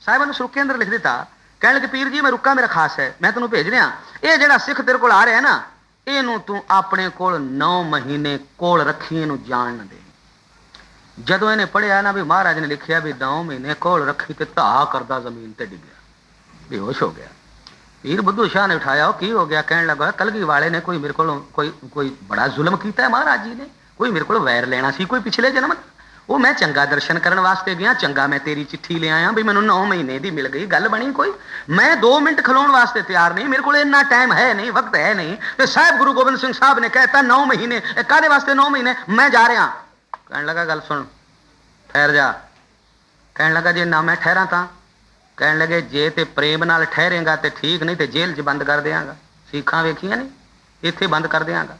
ਸਾਹਿਬਾਂ ਨੂੰ ਰੁੱਕੇ ਅੰਦਰ ਲਿਖ ਦਿੱਤਾ। ਕਹਿਣ ਲੱਗੇ, ਪੀਰ ਜੀ, ਮੈਂ ਰੁੱਕਾ ਮੇਰਾ ਖਾਸ ਹੈ। ਮੈਂ ਤੈਨੂੰ ਭੇਜ ਰਿਹਾ। ਇਹ ਜਿਹੜਾ ਸਿੱਖ ਤੇਰੇ ਕੋਲ ਆ ਰਿਹਾ ਨਾ, ਇਹਨੂੰ ਤੂੰ ਆਪਣੇ ਕੋਲ 9 ਮਹੀਨੇ ਕੋਲ ਰੱਖੀ, ਇਹਨੂੰ ਜਾਣ ਨਾ ਦੇ। ਜਦੋਂ ਇਹਨੇ ਪੜਿਆ ਨਾ ਵੀ ਮਹਾਰਾਜ ਨੇ ਲਿਖਿਆ ਵੀ 9 ਮਹੀਨੇ ਕੋਲ ਰੱਖੀ ਤੇ ਧਾ ਕਰਦਾ ਜ਼ਮੀਨ ਤੇ ਡਿੱਗਿਆ। ਬੇਹੋਸ਼ ਹੋ ਗਿਆ। ਪੀਰ ਬੁੱਧੂ ਸ਼ਾਹ ਨੇ ਉਠਾਇਆ, ਉਹ ਕੀ ਹੋ ਗਿਆ? ਕਹਿਣ ਲੱਗਾ ਕਲਗੀ ਵਾਲੇ ਨੇ ਕੋਈ ਮੇਰੇ ਕੋਲ ਕੋਈ ਕੋਈ ਬੜਾ ਜ਼ੁਲਮ ਕੀਤਾ ਹੈ ਮਹਾਰਾਜ ਜੀ ਨੇ? ਕੋਈ ਮੇਰੇ ਕੋਲ ਵੈਰ ਲੈਣਾ ਸੀ? ਕੋਈ ਪਿਛਲੇ ਜਨਮ? ਉਹ ਮੈਂ ਚੰਗਾ ਦਰਸ਼ਨ ਕਰਨ ਵਾਸਤੇ ਗਿਆ, ਚੰਗਾ ਮੈਂ ਤੇਰੀ ਚਿੱਠੀ ਲੈ ਆਇਆ, ਵੀ ਮੈਨੂੰ 9 ਮਹੀਨੇ ਦੀ ਮਿਲ ਗਈ, ਗੱਲ ਬਣੀ ਕੋਈ? ਮੈਂ 2 ਮਿੰਟ ਖਲੋਣ ਵਾਸਤੇ ਤਿਆਰ ਨਹੀਂ, ਮੇਰੇ ਕੋਲ ਇੰਨਾ ਟਾਈਮ ਹੈ ਨਹੀਂ, ਵਕਤ ਹੈ ਨਹੀਂ। ਤੇ ਸਾਹਿਬ ਗੁਰੂ ਗੋਬਿੰਦ ਸਿੰਘ ਸਾਹਿਬ ਨੇ ਕਹਿਤਾ 9 ਮਹੀਨੇ, ਇਹ ਕਾਦੇ ਵਾਸਤੇ 9 ਮਹੀਨੇ? ਮੈਂ ਜਾ ਰਿਹਾ। ਕਹਿਣ ਲੱਗਾ, ਗੱਲ ਸੁਣ, ਠਹਿਰ ਜਾ। ਕਹਿਣ ਲੱਗਾ, ਜੇ ਨਾ ਮੈਂ ਠਹਿਰਾਂ ਤਾਂ? ਕਹਿਣ ਲੱਗੇ, ਜੇ ਤੇ ਪ੍ਰੇਮ ਨਾਲ ਠਹਿਰੇਗਾ ਤੇ ਠੀਕ, ਨਹੀਂ ਤੇ ਜੇਲ੍ਹ 'ਚ ਬੰਦ ਕਰ ਦਿਆਂਗਾ। ਸਿੱਖਾਂ ਵੇਖੀਆਂ ਨਹੀਂ ਇੱਥੇ ਬੰਦ ਕਰ ਦਿਆਂਗਾ।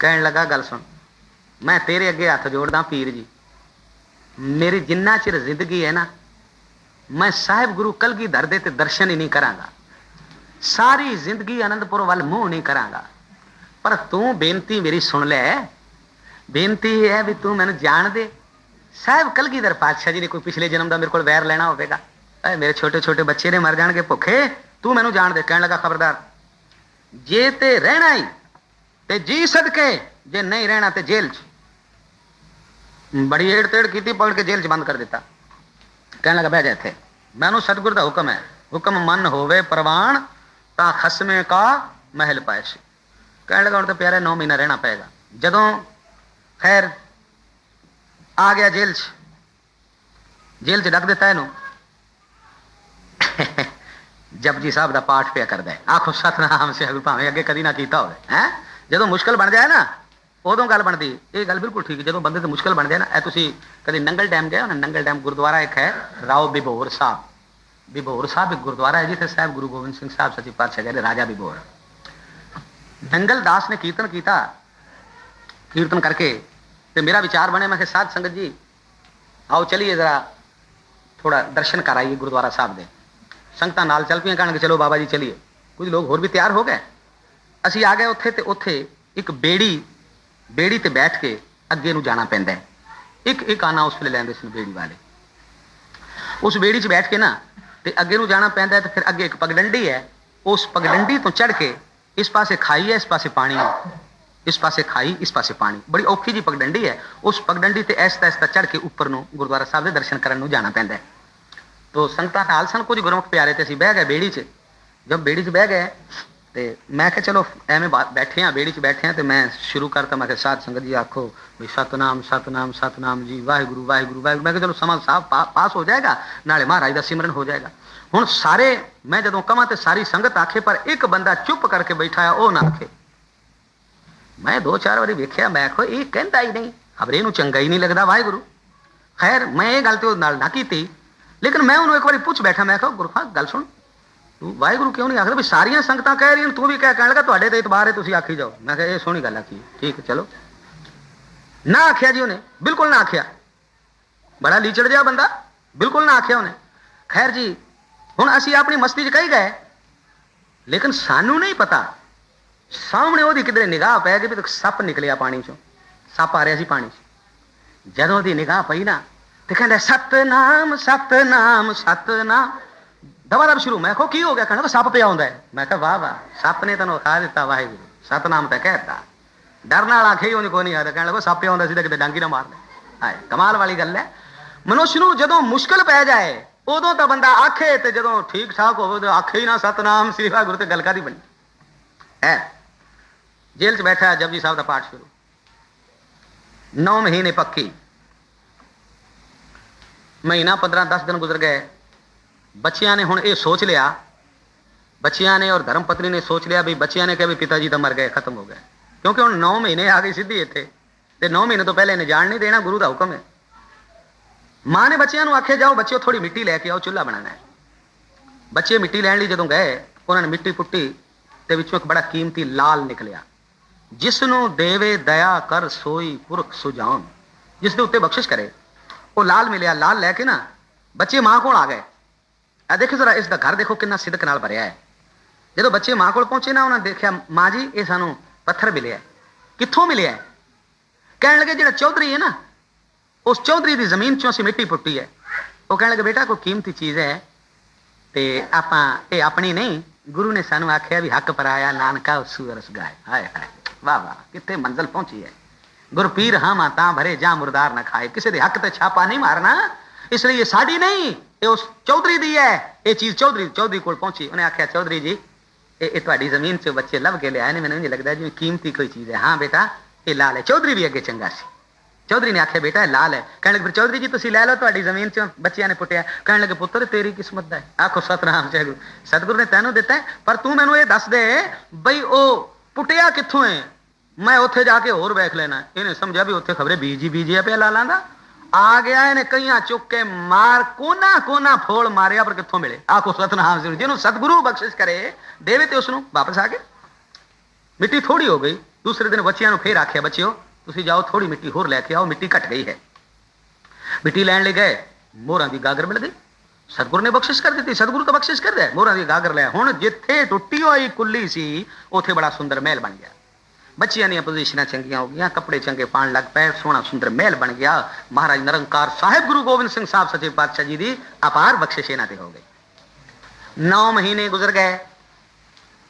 ਕਹਿਣ ਲੱਗਾ, ਗੱਲ ਸੁਣ, ਮੈਂ ਤੇਰੇ ਅੱਗੇ ਹੱਥ ਜੋੜਦਾ ਪੀਰ ਜੀ। ਮੇਰੀ ਜਿੰਨਾ ਚਿਰ ਜ਼ਿੰਦਗੀ ਹੈ ਨਾ, ਮੈਂ ਸਾਹਿਬ ਗੁਰੂ ਕਲਗੀਧਰ ਦੇ ਤੇ ਦਰਸ਼ਨ ਹੀ ਨਹੀਂ ਕਰਾਂਗਾ। ਸਾਰੀ ਜ਼ਿੰਦਗੀ ਆਨੰਦਪੁਰ ਵੱਲ ਮੂੰਹ ਨਹੀਂ ਕਰਾਂਗਾ। ਪਰ ਤੂੰ ਬੇਨਤੀ ਮੇਰੀ ਸੁਣ ਲੈ। ਬੇਨਤੀ ਇਹ ਹੈ ਵੀ ਤੂੰ ਮੈਨੂੰ ਜਾਣ ਦੇ। ਸਾਹਿਬ ਕਲਗੀਧਰ ਪਾਤਸ਼ਾਹ ਜੀ ਨੇ ਕੋਈ ਪਿਛਲੇ ਜਨਮ ਦਾ ਮੇਰੇ ਕੋਲ ਵੈਰ ਲੈਣਾ ਹੋਵੇਗਾ। ਐ ਮੇਰੇ ਛੋਟੇ ਛੋਟੇ ਬੱਚੇ ਨੇ ਮਰ ਜਾਣਗੇ ਭੁੱਖੇ, ਤੂੰ ਮੈਨੂੰ ਜਾਣ ਦੇ, ਕਹਿਣ ਲੱਗਾ ਖਬਰਦਾਰ। ਜੇ ਤੇ ਰਹਿਣਾ ਹੀ ਤੇ ਜੀ ਸਦਕੇ, ਜੇ ਨਹੀਂ ਰਹਿਣਾ ਤੇ ਜੇਲ੍ਹ 'ਚ। ਬੜੀ ਏੜ ਤੇੜ ਕੀਤੀ, ਪਕੜ ਕੇ ਜੇਲ੍ਹ 'ਚ ਬੰਦ ਕਰ ਦਿੱਤਾ। ਕਹਿਣ ਲੱਗਾ, ਬਹਿ ਜਾ ਇੱਥੇ। ਮੈਨੂੰ ਸਤਿਗੁਰ ਦਾ ਹੁਕਮ ਹੈ। ਹੁਕਮ ਮਨ ਹੋਵੇ ਪ੍ਰਵਾਨ, ਤਾਂ ਖਸਮੇ ਕਾ ਮਹਿਲ ਪਾਇਸ਼। ਕਹਿਣ ਲੱਗਾ, ਹੁਣ ਤਾਂ ਪਿਆਰੇ 9 ਮਹੀਨਾ ਰਹਿਣਾ ਪਏਗਾ। ਜਦੋਂ ਖੈਰ ਆ ਗਿਆ ਜੇਲ੍ਹ 'ਚ। ਜੇਲ੍ਹ 'ਚ ਡੱਕ ਦਿੱਤਾ ਇਹਨੂੰ। *laughs* ਜਪਜੀ ਸਾਹਿਬ ਦਾ ਪਾਠ ਪਿਆ ਕਰਦਾ ਆਖੋ, ਸਤਨਾਮ ਸਹਿਬ ਭਾਵੇਂ ਅੱਗੇ ਕਦੀ ਨਾ ਕੀਤਾ ਹੋਵੇ, ਹੈ? ਜਦੋਂ ਮੁਸ਼ਕਲ ਬਣ ਜਾਏ ਨਾ, ਉਦੋਂ ਗੱਲ ਬਣਦੀ। ਇਹ ਗੱਲ ਬਿਲਕੁਲ ਠੀਕ ਜਦੋਂ ਬੰਦੇ ਤੇ ਮੁਸ਼ਕਲ ਬਣ ਜਾਏ ਨਾ, ਇਹ ਤੁਸੀਂ ਕਦੇ ਨੰਗਲ ਡੈਮ ਗਏ ਹੋ ਨਾ? ਨੰਗਲ ਡੈਮ ਗੁਰਦੁਆਰਾ ਇੱਕ ਹੈ, ਰਾਓ ਬਿਬੋਰ ਸਾਹਿਬ। ਬਿਬੋਰ ਸਾਹਿਬ ਇੱਕ ਗੁਰਦੁਆਰਾ ਹੈ, ਜਿੱਥੇ ਸਾਹਿਬ ਗੁਰੂ ਗੋਬਿੰਦ ਸਿੰਘ ਸਾਹਿਬ ਸੱਚੇ ਪਾਤਸ਼ਾਹ ਕਹਿੰਦੇ, ਰਾਜਾ ਬਿਬੋਰ। ਨੰਗਲ ਦਾਸ ਨੇ ਕੀਰਤਨ ਕੀਤਾ, ਕੀਰਤਨ ਕਰਕੇ ਤੇ ਮੇਰਾ ਵਿਚਾਰ ਬਣਿਆ, ਮੈਂ ਕਿ ਸਾਧ ਸੰਗਤ ਜੀ, ਆਓ, ਚਲੀਏ ਜ਼ਰਾ, ਥੋੜਾ ਦਰਸ਼ਨ ਕਰਾਈਏ ਗੁਰਦੁਆਰਾ ਸਾਹਿਬ ਦੇ। ਸੰਗਤਾਂ ਨਾਲ ਚੱਲ ਪਈਆਂ ਕਹਿਣਗੇ ਚਲੋ ਬਾਬਾ ਜੀ ਚਲਿਏ। ਕੁਝ ਲੋਕ ਹੋਰ ਵੀ ਤਿਆਰ ਹੋ ਗਏ। ਅਸੀਂ ਆ ਗਏ ਉੱਥੇ ਤੇ ਉੱਥੇ ਇੱਕ ਬੇੜੀ ਬੇੜੀ ਤੇ ਬੈਠ ਕੇ ਅੱਗੇ ਨੂੰ ਜਾਣਾ ਪੈਂਦਾ ਇੱਕ ਇੱਕ ਆਨਾ ਉਸ ਵੇਲੇ ਲੈਂਦੇ ਸੀ ਬੇੜੀ ਵਾਲੇ। ਉਸ ਬੇੜੀ 'ਚ ਬੈਠ ਕੇ ਨਾ ਤੇ ਅੱਗੇ ਨੂੰ ਜਾਣਾ ਪੈਂਦਾ ਹੈ ਤੇ ਫਿਰ ਅੱਗੇ ਇੱਕ ਪਗਡੰਡੀ ਹੈ। ਉਸ ਪਗਡੰਡੀ ਤੋਂ ਚੜ ਕੇ ਇਸ ਪਾਸੇ ਖਾਈ ਹੈ, ਇਸ ਪਾਸੇ ਪਾਣੀ ਹੈ। ਇਸ ਪਾਸੇ ਖਾਈ, ਇਸ ਪਾਸੇ ਪਾਣੀ। ਬੜੀ ਔਖੀ ਜੀ ਪਗਡੰਡੀ ਹੈ। ਉਸ ਪਗਡੰਡੀ ਤੇ ਐਸਤਾ ਐਸਤਾ ਚੜ ਕੇ ਉੱਪਰ ਨੂੰ ਗੁਰਦੁਆਰਾ ਸਾਹਿਬ ਦੇ ਦਰਸ਼ਨ ਕਰਨ ਨੂੰ ਜਾਣਾ ਪੈਂਦਾ ਹੈ। ਤੋ ਸੰਗਤਾਂ ਨਾਲ ਸਨ ਕੁਝ ਗੁਰਮੁਖ ਪਿਆਰੇ ਤੇ ਅਸੀਂ ਬਹਿ ਗਏ ਬੇੜੀ 'ਚ ਜਦ ਬੇੜੀ 'ਚ ਬਹਿ ਗਏ ਤੇ ਮੈਂ ਕਿਹਾ ਚਲੋ ਐਵੇਂ ਬੈਠੇ ਆ ਬੇੜੀ 'ਚ ਬੈਠੇ ਆ ਤੇ ਮੈਂ ਸ਼ੁਰੂ ਕਰਤਾ ਮੈਂ ਕਿਹਾ ਸਾਧ ਸੰਗਤ ਜੀ ਆਖੋ ਵੀ ਸਤਨਾਮ ਸਤਨਾਮ ਸਤਨਾਮ ਜੀ ਵਾਹਿਗੁਰੂ ਵਾਹਿਗੁਰੂ ਵਾਹਿਗੁਰੂ ਮੈਂ ਕਿਹਾ ਚਲੋ ਸਮਾਂ ਸਾਹਿਬ ਪਾ- ਪਾਸ ਹੋ ਜਾਏਗਾ ਨਾਲੇ ਮਹਾਰਾਜ ਦਾ ਸਿਮਰਨ ਹੋ ਜਾਏਗਾ ਹੁਣ ਸਾਰੇ ਮੈਂ ਜਦੋਂ ਕਵਾਂ ਤੇ ਸਾਰੀ ਸੰਗਤ ਆਖੇ ਪਰ ਇੱਕ ਬੰਦਾ ਚੁੱਪ ਕਰਕੇ ਬੈਠਾ ਆ ਉਹ ਨਾ ਆਖੇ ਮੈਂ ਦੋ ਚਾਰ ਵਾਰੀ ਵੇਖਿਆ ਮੈਂ ਆਖੋ ਇਹ ਕਹਿੰਦਾ ਹੀ ਨਹੀਂ ਖਬਰੇ ਨੂੰ ਚੰਗਾ ਹੀ ਨਹੀਂ ਲੱਗਦਾ ਵਾਹਿਗੁਰੂ ਖੈਰ ਮੈਂ ਇਹ ਗੱਲ ਤੇ ਉਹਦੇ ਨਾਲ ਨਾ ਕੀਤੀ ਲੇਕਿਨ ਮੈਂ ਉਹਨੂੰ ਇੱਕ ਵਾਰੀ ਪੁੱਛ ਬੈਠਾ, ਮੈਂ ਕਿਹਾ ਗੁਰਫਾ ਗੱਲ ਸੁਣ। ਤੂੰ ਵਾਹਿਗੁਰੂ ਕਿਉਂ ਨਹੀਂ ਆਖਦਾ ਵੀ ਸਾਰੀਆਂ ਸੰਗਤਾਂ ਕਹਿ ਰਹੀਆਂ ਤੂੰ ਵੀ ਕਹਿ, ਕਹਿਣ ਲੱਗਾ, ਤੁਹਾਡੇ ਤੇ ਇਤਬਾਰ ਹੈ, ਤੁਸੀਂ ਆਖੀ ਜਾਓ। ਮੈਂ ਕਿਹਾ, ਇਹ ਸੋਹਣੀ ਗੱਲ ਆਖੀ ਠੀਕ, ਚਲੋ। ਨਾ ਆਖਿਆ ਜੀ ਉਹਨੇ, ਬਿਲਕੁਲ ਨਾ ਆਖਿਆ। ਬੜਾ ਲੀਚੜ ਜਿਹਾ ਬੰਦਾ, ਬਿਲਕੁਲ ਨਾ ਆਖਿਆ ਉਹਨੇ। ਖੈਰ ਜੀ, ਹੁਣ ਅਸੀਂ ਆਪਣੀ ਮਸਤੀ 'ਚ ਕਹੀ ਗਏ, ਲੇਕਿਨ ਸਾਨੂੰ ਨਹੀਂ ਪਤਾ। ਸਾਹਮਣੇ ਉਹਦੀ ਕਿਧਰੇ ਨਿਗਾਹ ਪੈ ਗਈ ਵੀ ਤਾਂ ਸੱਪ ਨਿਕਲਿਆ ਪਾਣੀ 'ਚੋਂ। ਸੱਪ ਆ ਰਿਹਾ ਸੀ ਪਾਣੀ 'ਚ। ਜਦੋਂ ਉਹਦੀ ਨਿਗਾਹ ਪਈ ਨਾ ਤੇ ਕਹਿੰਦਾ, ਸਤਨਾਮ ਸਤਨਾਮ ਸਤਨਾਮ। ਦਵਾ ਸ਼ੁਰੂ, ਮੈਂ ਕਹੋ ਕੀ ਹੋ ਗਿਆ? ਕਹਿੰਦਾ ਸੱਪ ਪਿਆ ਹੁੰਦਾ ਮੈਂ ਕਿਹਾ, ਵਾਹ ਵਾਹ, ਸੱਪ ਨੇ ਤੈਨੂੰ ਖਾ ਦਿੱਤਾ, ਵਾਹਿਗੁਰੂ। ਸਤਨਾਮ ਤਾਂ ਕਹਿਤਾ ਡਰ ਨਾਲ ਆਖੇ ਹੀ ਉਹਨੇ ਕੋਈ ਨਹੀਂ ਆਦਾ ਕਹਿਣ ਲੱਗਾ ਸੱਪ ਪਿਆ ਸੀ ਤਾਂ ਕਿਤੇ ਡਾਂਗੀ ਨਾ ਮਾਰ ਲੈ। ਹਾਏ, ਕਮਾਲ ਵਾਲੀ ਗੱਲ ਹੈ। ਮਨੁੱਖ ਨੂੰ ਜਦੋਂ ਮੁਸ਼ਕਲ ਪੈ ਜਾਏ, ਉਦੋਂ ਤਾਂ ਬੰਦਾ ਆਖੇ ਤੇ ਜਦੋਂ ਠੀਕ ਠਾਕ ਹੋਵੇ ਤਾਂ ਆਖੇ ਹੀ ਨਾ, ਸਤਨਾਮ ਸ੍ਰੀ ਵਾਹਿਗੁਰੂ ਤੇ ਗੱਲ ਕਾਦੀ ਬਣੀ? ਹੈ। ਜੇਲ੍ਹ 'ਚ ਬੈਠਾ ਜਪਜੀ ਸਾਹਿਬ ਦਾ ਪਾਠ ਸ਼ੁਰੂ। 9 ਮਹੀਨੇ ਪੱਕੀ। ਮਹੀਨਾ 15 10 ਦਿਨ ਗੁਜ਼ਰ ਗਏ। ਬੱਚਿਆਂ ਨੇ ਹੁਣ ਇਹ ਸੋਚ ਲਿਆ। ਬੱਚਿਆਂ ਨੇ ਔਰ ਧਰਮ ਪਤਨੀ ਨੇ ਸੋਚ ਲਿਆ ਵੀ ਬੱਚਿਆਂ ਨੇ ਕਿਹਾ ਵੀ ਪਿਤਾ ਜੀ ਤਾਂ ਮਰ ਗਏ, ਖਤਮ ਹੋ ਗਏ। ਕਿਉਂਕਿ ਹੁਣ 9 ਮਹੀਨੇ ਆ ਗਏ ਸਿੱਧੀ ਇੱਥੇ। ਤੇ 9 ਮਹੀਨੇ ਤੋਂ ਪਹਿਲੇ ਇਹਨੇ ਜਾਣ ਨਹੀਂ ਦੇਣਾ, ਗੁਰੂ ਦਾ ਹੁਕਮ ਹੈ। ਮਾਂ ਨੇ ਬੱਚਿਆਂ ਨੂੰ ਆਖਿਆ, ਜਾਓ ਬੱਚਿਓ ਥੋੜੀ ਮਿੱਟੀ ਲੈ ਕੇ ਆਓ, ਚੁੱਲ੍ਹਾ ਬਣਾਉਣਾ ਹੈ। ਬੱਚੇ ਮਿੱਟੀ ਲੈਣ ਲਈ ਜਦੋਂ ਗਏ, ਉਹਨਾਂ ਨੇ ਮਿੱਟੀ ਪੁੱਟੀ ਤੇ ਵਿੱਚੋਂ ਇੱਕ ਬੜਾ ਕੀਮਤੀ ਲਾਲ ਨਿਕਲਿਆ। ਜਿਸ ਨੂੰ ਦੇਵੇ ਦਇਆ ਕਰ ਸੋਈ ਪੁਰਖ ਸੁਜਾਨ ਜਿਸ ਦੇ ਉੱਤੇ ਬਖਸ਼ਿਸ਼ ਕਰੇ। ਉਹ ਲਾਲ ਮਿਲਿਆ, ਲਾਲ ਲੈ ਕੇ ਨਾ ਬੱਚੇ ਮਾਂ ਕੋਲ ਆ ਗਏ। ਆ ਦੇਖੋ ਜ਼ਰਾ ਇਸ ਦਾ ਘਰ ਦੇਖੋ ਕਿੰਨਾ ਸਿਦਕ ਨਾਲ ਭਰਿਆ ਹੈ। ਜਦੋਂ ਬੱਚੇ ਮਾਂ ਕੋਲ ਪਹੁੰਚੇ ਨਾ, ਉਹਨਾਂ ਨੇ ਦੇਖਿਆ, ਮਾਂ ਜੀ, ਇਹ ਸਾਨੂੰ ਪੱਥਰ ਮਿਲਿਆ ਕਿੱਥੋਂ ਮਿਲਿਆ ਕਹਿਣ ਲੱਗੇ ਜਿਹੜਾ ਚੌਧਰੀ ਹੈ ਨਾ, ਉਸ ਚੌਧਰੀ ਦੀ ਜ਼ਮੀਨ ਚੋਂ ਅਸੀਂ ਮਿੱਟੀ ਪੁੱਟੀ ਹੈ। ਉਹ ਕਹਿਣ ਲੱਗੇ, ਬੇਟਾ, ਕੋਈ ਕੀਮਤੀ ਚੀਜ਼ ਹੈ। ਤੇ ਆਪਾਂ, ਇਹ ਆਪਣੀ ਨਹੀਂ, ਗੁਰੂ ਨੇ ਸਾਨੂੰ ਆਖਿਆ ਵੀ ਹੱਕ ਪਰਾਇਆ ਨਾਨਕਾ ਉਸੂ ਰਸ ਗਾਏ। ਹਾਏ ਹਾਏ, ਵਾਹ ਵਾਹ, ਕਿੱਥੇ ਮੰਜ਼ਲ ਪਹੁੰਚੀ ਹੈ। ਗੁਰਪੀਰ ਹਾਮਾ ਤਾਂ ਭਰੇ ਜਾਂ ਮੁਰਦਾਰ ਨਾ ਖਾਏ। ਕਿਸੇ ਦੇ ਹੱਕ ਤੇ ਛਾਪਾ ਨਹੀਂ ਮਾਰਨਾ। ਇਸ ਲਈ ਇਹ ਸਾਡੀ ਨਹੀਂ, ਇਹ ਉਸ ਚੌਧਰੀ ਦੀ ਹੈ। ਇਹ ਚੀਜ਼ ਚੌਧਰੀ ਚੌਧਰੀ ਕੋਲ ਪਹੁੰਚੀ। ਉਹਨੇ ਆਖਿਆ, ਚੌਧਰੀ ਜੀ, ਇਹ ਇਹ ਤੁਹਾਡੀ ਜ਼ਮੀਨ 'ਚ ਬੱਚੇ ਲੱਭ ਕੇ ਲਿਆਏ ਨੇ। ਮੈਨੂੰ ਨਹੀਂ ਲੱਗਦਾ ਜਿਵੇਂ ਕੀਮਤੀ ਕੋਈ ਚੀਜ਼ ਹੈ। ਹਾਂ ਬੇਟਾ, ਇਹ ਲਾਲ ਹੈ। ਚੌਧਰੀ ਵੀ ਅੱਗੇ ਚੰਗਾ ਸੀ। ਚੌਧਰੀ ਨੇ ਆਖਿਆ, ਬੇਟਾ, ਇਹ ਲਾਲ ਹੈ। ਕਹਿਣ ਲੱਗੇ, ਫਿਰ ਚੌਧਰੀ ਜੀ, ਤੁਸੀਂ ਲੈ ਲਓ ਤੁਹਾਡੀ ਜ਼ਮੀਨ 'ਚ, ਬੱਚਿਆਂ ਨੇ ਪੁੱਟਿਆ। ਕਹਿਣ ਲੱਗੇ, ਪੁੱਤਰ, ਤੇਰੀ ਕਿਸਮਤ ਦਾ ਹੈ। ਆਖੋ, ਸਤਨਾਮ ਜੈ ਗੁਰੂ। ਸਤਿਗੁਰੂ ਨੇ ਤੈਨੂੰ ਦਿੱਤਾ ਪਰ ਤੂੰ ਮੈਨੂੰ ਇਹ ਦੱਸ ਦੇ ਬਈ ਉਹ ਪੁੱਟਿਆ ਕਿੱਥੋਂ ਹੈ? ਮੈਂ ਉੱਥੇ ਜਾ ਕੇ ਹੋਰ ਵੇਖ ਲੈਣਾ। ਇਹਨੇ ਸਮਝਿਆ ਵੀ ਉੱਥੇ ਖਬਰੇ ਬੀਜੀ, ਬੀਜਿਆ ਪਿਆ ਲਾਲਾਂ ਦਾ ਆ ਗਿਆ ਇਹਨੇ ਕਈਆਂ ਚੁੱਕ ਕੇ ਮਾਰ, ਕੋਨਾ ਕੋਨਾ ਫੋਲ ਮਾਰਿਆ, ਪਰ ਕਿੱਥੋਂ ਮਿਲੇ? ਆਖੋ ਸਤਨਾਮ ਜੀ ਜਿਹਨੂੰ ਸਤਿਗੁਰੂ ਬਖਸ਼ਿਸ਼ ਕਰੇ, ਦੇਵੇ ਤੇ ਉਸ ਨੂੰ ਵਾਪਸ ਆ ਕੇ। ਮਿੱਟੀ ਥੋੜੀ ਹੋ ਗਈ। ਦੂਸਰੇ ਦਿਨ ਬੱਚਿਆਂ ਨੂੰ ਫੇਰ ਆਖਿਆ, ਬੱਚਿਓ, ਤੁਸੀਂ ਜਾਓ ਥੋੜੀ ਮਿੱਟੀ ਹੋਰ ਲੈ ਕੇ ਆਓ, ਮਿੱਟੀ ਘਟ ਗਈ ਹੈ। ਮਿੱਟੀ ਲੈਣ ਲਈ ਗਏ। ਮੋਹਰਾਂ ਦੀ ਗਾਗਰ ਮਿਲ ਗਈ ਸਤਿਗੁਰੂ ਨੇ ਬਖਸ਼ਿਸ਼ ਕਰ ਦਿੱਤੀ। ਸਤਿਗੁਰੂ ਤਾਂ ਬਖਸ਼ਿਸ਼ ਕਰਦਾ ਹੈ। ਮੋਹਰਾਂ ਦੀ ਗਾਗਰ ਲੈ। ਹੁਣ ਜਿੱਥੇ ਟੁੱਟੀ ਹੋਈ ਕੁੱਲੀ ਸੀ, ਉੱਥੇ ਬੜਾ ਸੁੰਦਰ ਮਹਿਲ ਬਣ ਗਿਆ। ਬੱਚਿਆਂ ਦੀਆਂ ਪੋਜੀਸ਼ਨਾਂ ਚੰਗੀਆਂ ਹੋ ਗਈਆਂ, ਕੱਪੜੇ ਚੰਗੇ ਪਾਣ ਲੱਗ ਪਏ, ਸੋਹਣਾ ਸੁੰਦਰ ਮਹਿਲ ਬਣ ਗਿਆ। ਮਹਾਰਾਜ ਨਿਰੰਕਾਰ ਸਾਹਿਬ ਗੁਰੂ ਗੋਬਿੰਦ ਸਿੰਘ ਸਾਹਿਬ ਸੱਚੇ ਪਾਤਸ਼ਾਹ ਜੀ ਦੀ ਅਪਾਰ ਬਖਸ਼ਿਸ਼ ਇਹਨਾਂ ਤੇ ਹੋ ਗਈ। 9 ਮਹੀਨੇ ਗੁਜ਼ਰ ਗਏ।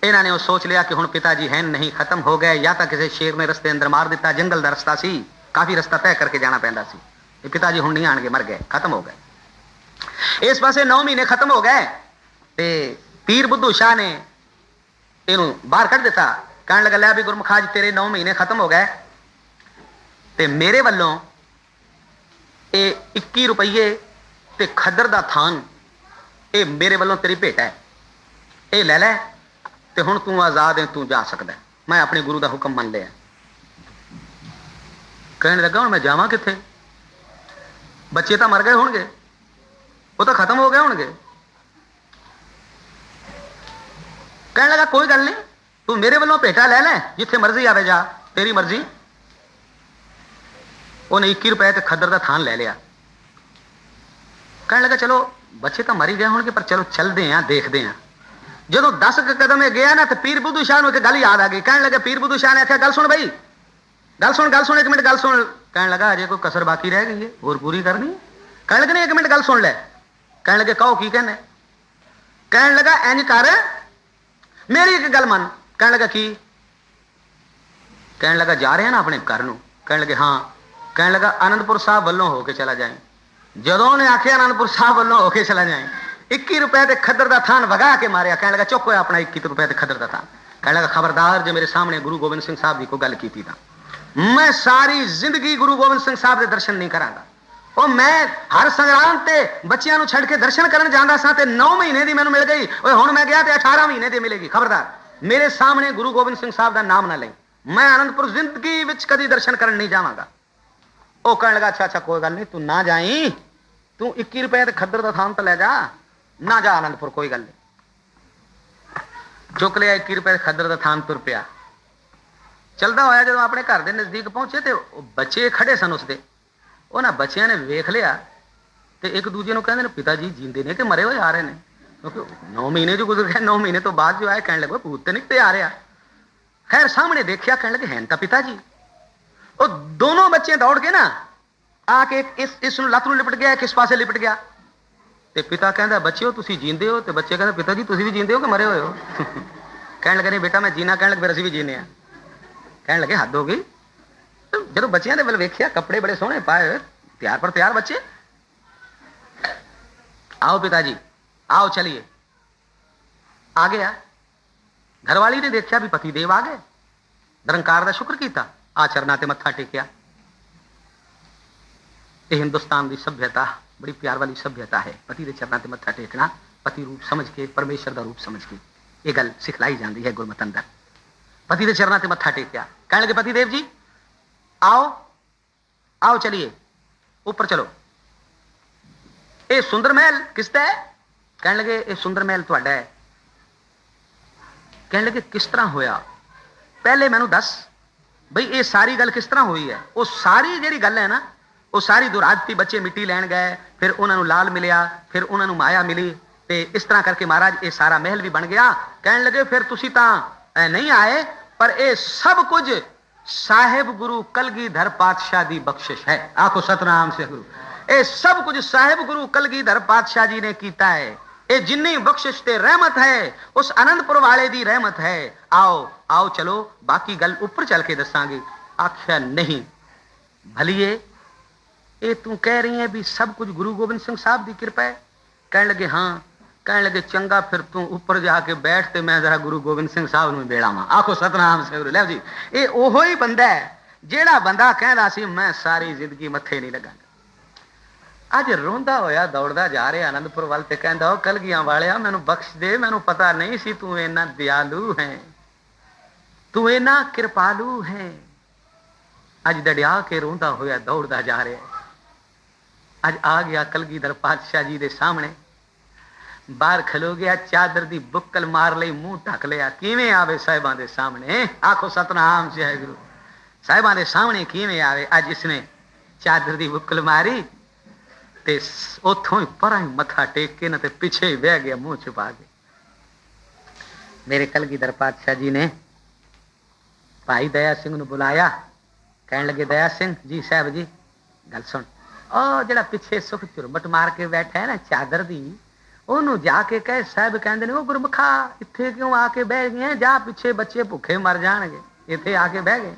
ਇਹਨਾਂ ਨੇ ਉਹ ਸੋਚ ਲਿਆ ਕਿ ਹੁਣ ਪਿਤਾ ਜੀ ਹੈ ਨਹੀਂ ਖਤਮ ਹੋ ਗਏ, ਜਾਂ ਤਾਂ ਕਿਸੇ ਸ਼ੇਰ ਨੇ ਰਸਤੇ ਅੰਦਰ ਮਾਰ ਦਿੱਤਾ, ਜੰਗਲ ਦਾ ਰਸਤਾ ਸੀ, ਕਾਫੀ ਰਸਤਾ ਤੈਅ ਕਰਕੇ ਜਾਣਾ ਪੈਂਦਾ ਸੀ। ਇਹ ਪਿਤਾ ਜੀ ਹੁਣ ਨਹੀਂ ਆਣਗੇ, ਮਰ ਗਏ, ਖਤਮ ਹੋ ਗਏ। ਇਸ ਪਾਸੇ 9 ਮਹੀਨੇ ਖਤਮ ਹੋ ਗਏ ਤੇ ਪੀਰ ਬੁੱਧੂ ਸ਼ਾਹ ਨੇ ਇਹਨੂੰ ਬਾਹਰ ਕੱਢ ਦਿੱਤਾ। ਕਹਿਣ ਲੱਗਾ, ਲੈ ਵੀ ਗੁਰਮਖਾ ਤੇਰੇ 9 ਮਹੀਨੇ ਖਤਮ ਹੋ ਗਏ। ਤੇ ਮੇਰੇ ਵੱਲੋਂ ਇਹ 21 ਰੁਪਏ ਤੇ ਖੱਦਰ ਦਾ ਥਾਨ, ਇਹ ਮੇਰੇ ਵੱਲੋਂ ਤੇਰੀ ਭੇਟ ਹੈ। ਇਹ ਲੈ ਲੈ ਤੇ ਹੁਣ ਤੂੰ ਆਜ਼ਾਦ ਹੈ, ਤੂੰ ਜਾ ਸਕਦਾ ਮੈਂ ਆਪਣੇ ਗੁਰੂ ਦਾ ਹੁਕਮ ਮੰਨ ਲਿਆ। ਕਹਿਣ ਲੱਗਾ, ਹੁਣ ਮੈਂ ਜਾਵਾਂ ਕਿੱਥੇ? ਬੱਚੇ ਤਾਂ ਮਰ ਗਏ ਹੋਣਗੇ। ਉਹ ਤਾਂ ਖਤਮ ਹੋ ਗਏ ਹੋਣਗੇ। ਕਹਿਣ ਲੱਗਾ, ਕੋਈ ਗੱਲ ਨਹੀਂ। ਤੂੰ ਮੇਰੇ ਵੱਲੋਂ ਭੇਟਾ ਲੈ ਲੈ, ਜਿੱਥੇ ਮਰਜ਼ੀ ਆਵੇ ਜਾ, ਤੇਰੀ ਮਰਜ਼ੀ। ਉਹਨੇ 21 ਰੁਪਏ ਤੇ ਖੱਦਰ ਦਾ ਥਾਨ ਲੈ ਲਿਆ। ਕਹਿਣ ਲੱਗਾ, ਚਲੋ, ਬੱਚੇ ਤਾਂ ਮਰੀ ਗਏ ਹੋਣਗੇ, ਪਰ ਚਲੋ, ਚੱਲਦੇ ਆਂ, ਦੇਖਦੇ ਆਂ। ਜਦੋਂ 10 ਕਦਮ ਇਹ ਗਿਆ ਨਾ, ਤੇ ਪੀਰ ਬੁੱਧੂ ਸ਼ਾਹ ਨੂੰ ਇੱਕ ਗੱਲ ਯਾਦ ਆ ਗਈ। ਕਹਿਣ ਲੱਗਾ, ਪੀਰ ਬੁੱਧੂ ਸ਼ਾਹ ਨੇ ਆਖਿਆ ਗੱਲ ਸੁਣ ਬਈ। ਗੱਲ ਸੁਣ ਗੱਲ ਸੁਣ, ਇੱਕ ਮਿੰਟ, ਗੱਲ ਸੁਣ। ਕਹਿਣ ਲੱਗਾ, ਅਜੇ ਕੋਈ ਕਸਰ ਬਾਕੀ ਰਹਿ ਗਈ ਹੈ ਹੋਰ ਪੂਰੀ ਕਰਨੀ ਹੈ ਕਹਿਣ ਲੱਗੇ ਨੇ ਇੱਕ ਮਿੰਟ, ਗੱਲ ਸੁਣ ਲੈ। ਕਹਿਣ ਲੱਗੇ, ਕਹੋ, ਕੀ ਕਹਿੰਦੇ? ਕਹਿਣ ਲੱਗਾ, ਇੰਜ ਕਰ, ਮੇਰੀ ਇੱਕ ਗੱਲ ਮੰਨ। ਕਹਿਣ ਲੱਗਾ ਕੀ? ਕਹਿਣ ਲੱਗਾ ਜਾ ਰਹੇ ਨਾ ਆਪਣੇ ਘਰ ਨੂੰ। ਕਹਿਣ ਲੱਗੇ, ਹਾਂ। ਕਹਿਣ ਲੱਗਾ ਆਨੰਦਪੁਰ ਸਾਹਿਬ ਵੱਲੋਂ ਹੋ ਕੇ ਚਲਾ ਜਾਏ। ਜਦੋਂ ਉਹਨੇ ਆਖਿਆ ਆਨੰਦਪੁਰ ਸਾਹਿਬ ਵੱਲੋਂ ਹੋ ਕੇ ਚਲਾ ਜਾਏ 21 ਰੁਪਏ ਤੇ ਖੱਦਰ ਦਾ ਥਾਨ ਵਗਾ ਕੇ ਮਾਰਿਆ। ਕਹਿਣ ਲੱਗਾ, ਚੁੱਕ ਹੋਇਆ ਆਪਣਾ 21 ਰੁਪਏ ਤੇ ਖੱਦਰ ਦਾ ਥਾਨ। ਕਹਿਣ ਲੱਗਾ, ਖਬਰਦਾਰ, ਜੇ ਮੇਰੇ ਸਾਹਮਣੇ ਗੁਰੂ ਗੋਬਿੰਦ ਸਿੰਘ ਸਾਹਿਬ ਦੀ ਕੋਈ ਗੱਲ ਕੀਤੀ ਤਾਂ। ਮੈਂ ਸਾਰੀ ਜ਼ਿੰਦਗੀ ਗੁਰੂ ਗੋਬਿੰਦ ਸਿੰਘ ਸਾਹਿਬ ਦੇ ਦਰਸ਼ਨ ਨਹੀਂ ਕਰਾਂਗਾ। ਉਹ ਮੈਂ ਹਰ ਸੰਗਰਾਮ ਤੇ ਬੱਚਿਆਂ ਨੂੰ ਛੱਡ ਕੇ ਦਰਸ਼ਨ ਕਰਨ ਜਾਂਦਾ ਸਾਂ ਤੇ 9 ਮਹੀਨੇ ਦੀ ਮੈਨੂੰ ਮਿਲ ਗਈ। ਓਏ ਹੁਣ ਮੈਂ ਗਿਆ ਤੇ 18 ਮਹੀਨੇ ਦੀ ਮਿਲੇਗੀ। ਖਬਰਦਾਰ ਮੇਰੇ ਸਾਹਮਣੇ ਗੁਰੂ ਗੋਬਿੰਦ ਸਿੰਘ ਸਾਹਿਬ ਦਾ ਨਾਮ ਨਾ ਲਈ। ਮੈਂ ਆਨੰਦਪੁਰ ਜ਼ਿੰਦਗੀ ਵਿੱਚ ਕਦੀ ਦਰਸ਼ਨ ਕਰਨ ਨਹੀਂ ਜਾਵਾਂਗਾ। ਉਹ ਕਹਿਣ ਲੱਗਾ, ਅੱਛਾ ਅੱਛਾ, ਕੋਈ ਗੱਲ ਨਹੀਂ, ਤੂੰ ਨਾ ਜਾਈ। ਤੂੰ 21 ਰੁਪਏ ਤੇ ਖੱਦਰ ਦਾ ਥਾਂ ਤੇ ਲੈ ਜਾ। ਨਾ ਜਾ ਆਨੰਦਪੁਰ, ਕੋਈ ਗੱਲ ਨਹੀਂ। ਚੁੱਕ ਲਿਆ 21 ਰੁਪਏ ਖੱਦਰ ਦਾ ਥਾਂ ਤੁਰ ਪਿਆ। ਚਲਦਾ ਹੋਇਆ ਜਦੋਂ ਆਪਣੇ ਘਰ ਦੇ ਨਜ਼ਦੀਕ ਪਹੁੰਚੇ ਤੇ ਉਹ ਬੱਚੇ ਖੜੇ ਸਨ ਉਸਦੇ। ਉਹਨਾਂ ਬੱਚਿਆਂ ਨੇ ਵੇਖ ਲਿਆ ਤੇ ਇੱਕ ਦੂਜੇ ਨੂੰ ਕਹਿੰਦੇ ਨੇ, ਪਿਤਾ ਜੀ, ਜਿੰਦੇ ਨੇ ਕਿ ਮਰੇ ਹੋਏ ਆ ਰਹੇ ਨੇ? ਨੌ ਮਹੀਨੇ ਜੋ ਗੁਜ਼ਰ ਗਏ ਨੌ ਮਹੀਨੇ ਤੋਂ ਬਾਅਦ ਜੋ ਆਇਆ ਕਹਿਣ ਲੱਗਾ ਭੂਤ ਤੇ ਨਿਕਤੇ ਆ ਰਿਹਾ ਖੈਰ ਸਾਹਮਣੇ ਦੇਖਿਆ ਕਹਿਣ ਲੱਗੇ ਹੈਨ ਤਾਂ ਪਿਤਾ ਜੀ ਉਹ ਦੋਨੋਂ ਬੱਚੇ ਦੌੜ ਕੇ ਨਾ ਆ ਕੇ ਇਸ ਇਸ ਨੂੰ ਲੱਤ ਨੂੰ ਲਿਪਟ ਗਿਆ ਕਿਸ ਪਾਸੇ ਲਿਪਟ ਗਿਆ ਤੇ ਪਿਤਾ ਕਹਿੰਦਾ ਬੱਚਿਓ ਤੁਸੀਂ ਜੀਂਦੇ ਹੋ ਤੇ ਬੱਚੇ ਕਹਿੰਦਾ ਪਿਤਾ ਜੀ ਤੁਸੀਂ ਵੀ ਜੀਂਦੇ ਹੋ ਕਿ ਮਰੇ ਹੋਏ ਹੋ ਕਹਿਣ ਲੱਗੇ ਨਹੀਂ ਬੇਟਾ ਮੈਂ ਜੀਣਾ ਕਹਿਣ ਲੱਗੇ ਫਿਰ ਅਸੀਂ ਵੀ ਜੀਨੇ ਆ ਕਹਿਣ ਲੱਗੇ ਹੱਦ ਹੋ ਗਈ ਜਦੋਂ ਬੱਚਿਆਂ ਦੇ ਵੱਲ ਵੇਖਿਆ ਕੱਪੜੇ ਬੜੇ ਸੋਹਣੇ ਪਾਏ ਤਿਆਰ ਪਰ ਤਿਆਰ ਬੱਚੇ ਆਓ ਪਿਤਾ ਜੀ आओ चलिए आ गया घरवाली ने देखा भी पति देव आ गए ਨਿਰੰਕਾਰ ਦਾ ਸ਼ੁਕਰ ਕੀਤਾ ਆਚਰਨਾਂ ਤੇ ਮੱਥਾ ਟੇਕਿਆ ਇਹ ਹਿੰਦੁਸਤਾਨ ਦੀ ਸਭਿਅਤਾ ਬੜੀ ਪਿਆਰ ਵਾਲੀ ਸਭਿਅਤਾ ਹੈ ਪਤੀ ਦੇ ਚਰਨਾਂ ਤੇ ਮੱਥਾ ਟੇਕਣਾ ਪਤੀ ਰੂਪ ਸਮਝ ਕੇ ਪਰਮੇਸ਼ਰ ਦਾ ਰੂਪ ਸਮਝ ਕੇ ਇਹ ਗੱਲ ਸਿਖਲਾਈ ਜਾਂਦੀ ਹੈ ਗੁਰਮਤ ਅੰਦਰ ਪਤੀ ਦੇ ਚਰਨਾਂ ਤੇ ਮੱਥਾ ਟੇਕਿਆ ਕਹਿਣ ਲੱਗੇ ਪਤੀ ਦੇਵ ਜੀ आओ आओ चलिए ऊपर चलो ਇਹ ਸੁੰਦਰ ਮਹਿਲ ਕਿਸ ਦਾ ਹੈ ਕਹਿਣ ਲੱਗੇ, ਇਹ ਸੁੰਦਰ ਮਹਿਲ ਤੁਹਾਡਾ ਹੈ। ਕਹਿਣ ਲੱਗੇ, ਕਿਸ ਤਰ੍ਹਾਂ ਹੋਇਆ? ਪਹਿਲੇ ਮੈਨੂੰ ਦੱਸ ਬਈ ਇਹ ਸਾਰੀ ਗੱਲ ਕਿਸ ਤਰ੍ਹਾਂ ਹੋਈ ਹੈ? ਉਹ ਸਾਰੀ ਜਿਹੜੀ ਗੱਲ ਹੈ ਨਾ, ਉਹ ਸਾਰੀ ਦੁਰਾਦਤੀ ਬੱਚੇ ਮਿੱਟੀ ਲੈਣ ਗਏ, ਫਿਰ ਉਹਨਾਂ ਨੂੰ ਲਾਲ ਮਿਲਿਆ, ਫਿਰ ਉਹਨਾਂ ਨੂੰ ਮਾਇਆ ਮਿਲੀ ਤੇ ਇਸ ਤਰ੍ਹਾਂ ਕਰਕੇ ਮਹਾਰਾਜ ਇਹ ਸਾਰਾ ਮਹਿਲ ਵੀ ਬਣ ਗਿਆ। ਕਹਿਣ ਲੱਗੇ, ਫਿਰ ਤੁਸੀਂ ਤਾਂ ਨਹੀਂ ਆਏ, ਪਰ ਇਹ ਸਭ ਕੁਝ ਸਾਹਿਬ ਗੁਰੂ ਕਲਗੀਧਰ ਪਾਤਸ਼ਾਹ ਦੀ ਬਖਸ਼ਿਸ਼ ਹੈ। ਆਖੋ ਸਤਨਾਮ ਸੇ ਗੁਰੂ। ਇਹ ਸਭ ਕੁਝ ਸਾਹਿਬ ਗੁਰੂ ਕਲਗੀਧਰ ਪਾਤਸ਼ਾਹ ਜੀ ਨੇ ਕੀਤਾ ਹੈ। ਇਹ ਜਿੰਨੀ ਬਖਸ਼ਿਸ਼ ਤੇ ਰਹਿਮਤ ਹੈ, ਉਸ ਅਨੰਦਪੁਰ ਵਾਲੇ ਦੀ ਰਹਿਮਤ ਹੈ। ਆਓ ਆਓ ਚਲੋ, ਬਾਕੀ ਗੱਲ ਉੱਪਰ ਚੱਲ ਕੇ ਦੱਸਾਂਗੇ। ਆਖਿਆ ਨਹੀਂ। ਭਲੀਏ, ਇਹ ਤੂੰ ਕਹਿ ਰਹੀ ਹੈ ਵੀ ਸਭ ਕੁਝ ਗੁਰੂ ਗੋਬਿੰਦ ਸਿੰਘ ਸਾਹਿਬ ਦੀ ਕਿਰਪਾ ਹੈ? ਕਹਿਣ ਲੱਗੇ, ਹਾਂ। ਕਹਿਣ ਲੱਗੇ, ਚੰਗਾ, ਫਿਰ ਤੂੰ ਉੱਪਰ ਜਾ ਕੇ ਬੈਠ ਤੇ ਮੈਂ ਜ਼ਰਾ ਗੁਰੂ ਗੋਬਿੰਦ ਸਿੰਘ ਸਾਹਿਬ ਨੂੰ ਬੇੜਾਵਾਂ ਆਖੋ, ਸਤਨਾਮ ਸਿੰਘ ਗੁਰੂ। ਲੈ ਜੀ, ਇਹ ਉਹੋ ਹੀ ਬੰਦਾ ਹੈ, ਜਿਹੜਾ ਬੰਦਾ ਕਹਿੰਦਾ ਸੀ, ਮੈਂ ਸਾਰੀ ਜ਼ਿੰਦਗੀ ਮੱਥੇ ਨਹੀਂ ਲੱਗਾਂਗਾ। ਅੱਜ ਰੋਂਦਾ ਹੋਇਆ ਦੌੜਦਾ ਜਾ ਰਿਹਾ ਆਨੰਦਪੁਰ ਵੱਲ ਤੇ ਕਹਿੰਦਾ, ਉਹ ਕਲਗੀਆਂ ਵਾਲਿਆ, ਮੈਨੂੰ ਬਖਸ਼ ਦੇ, ਮੈਨੂੰ ਪਤਾ ਨਹੀਂ ਸੀ ਤੂੰ ਇੰਨਾ ਦਿਆਲੂ ਹੈ। ਤੂੰ ਇੰਨਾ ਕਿਰਪਾਲੂ ਹੈ। ਅੱਜ ਡੜਿਆ ਕੇ ਰੋਂਦਾ ਹੋਇਆ ਦੌੜਦਾ ਜਾ ਰਿਹਾ ਅੱਜ ਆ ਗਿਆ ਕਲਗੀਧਰ ਪਾਤਸ਼ਾਹ ਜੀ ਦੇ ਸਾਹਮਣੇ। ਬਾਹਰ ਖਲੋ ਗਿਆ, ਚਾਦਰ ਦੀ ਬੁੱਕਲ ਮਾਰ ਲਈ, ਮੂੰਹ ਢੱਕ ਲਿਆ। ਕਿਵੇਂ ਆਵੇ ਸਾਹਿਬਾਂ ਦੇ ਸਾਹਮਣੇ? ਆਖੋ ਸਤਨਾਮ ਜੈ ਸਾਹਿਬਾਂ ਦੇ ਸਾਹਮਣੇ ਕਿਵੇਂ ਆਵੇ? ਅੱਜ ਇਸਨੇ ਚਾਦਰ ਦੀ ਬੁੱਕਲ ਮਾਰੀ ਤੇ ਸ- ਉੱਥੋਂ ਹੀ ਪਰਾਂ ਹੀ ਮੱਥਾ ਟੇਕ ਕੇ ਨਾ ਤੇ ਪਿੱਛੇ ਹੀ ਬਹਿ ਗਿਆ, ਮੂੰਹ ਛੁਪਾ ਕੇ। ਮੇਰੇ ਕਲਗੀਧਰ ਪਾਤਸ਼ਾਹ ਜੀ ਨੇ ਭਾਈ ਦਇਆ ਸਿੰਘ ਨੂੰ ਬੁਲਾਇਆ। ਕਹਿਣ ਲੱਗੇ, ਦਇਆ ਸਿੰਘ ਜੀ, ਸਾਹਿਬ ਜੀ, ਗੱਲ ਸੁਣ। ਉਹ ਜਿਹੜਾ ਪਿੱਛੇ ਸੁਖ ਚੁਰਮਟ ਮਾਰ ਕੇ ਬੈਠਾ ਹੈ ਨਾ, ਚਾਦਰ ਦੀ, ਉਹਨੂੰ ਜਾ ਕੇ ਕਹੇ, ਸਾਹਿਬ ਕਹਿੰਦੇ ਨੇ, ਉਹ ਗੁਰਮਖਾ ਇੱਥੇ ਕਿਉਂ ਆ ਕੇ ਬਹਿ ਗਏ ਜਾ ਪਿੱਛੇ ਬੱਚੇ ਭੁੱਖੇ ਮਰ ਜਾਣਗੇ। ਇੱਥੇ ਆ ਕੇ ਬਹਿ ਗਏ।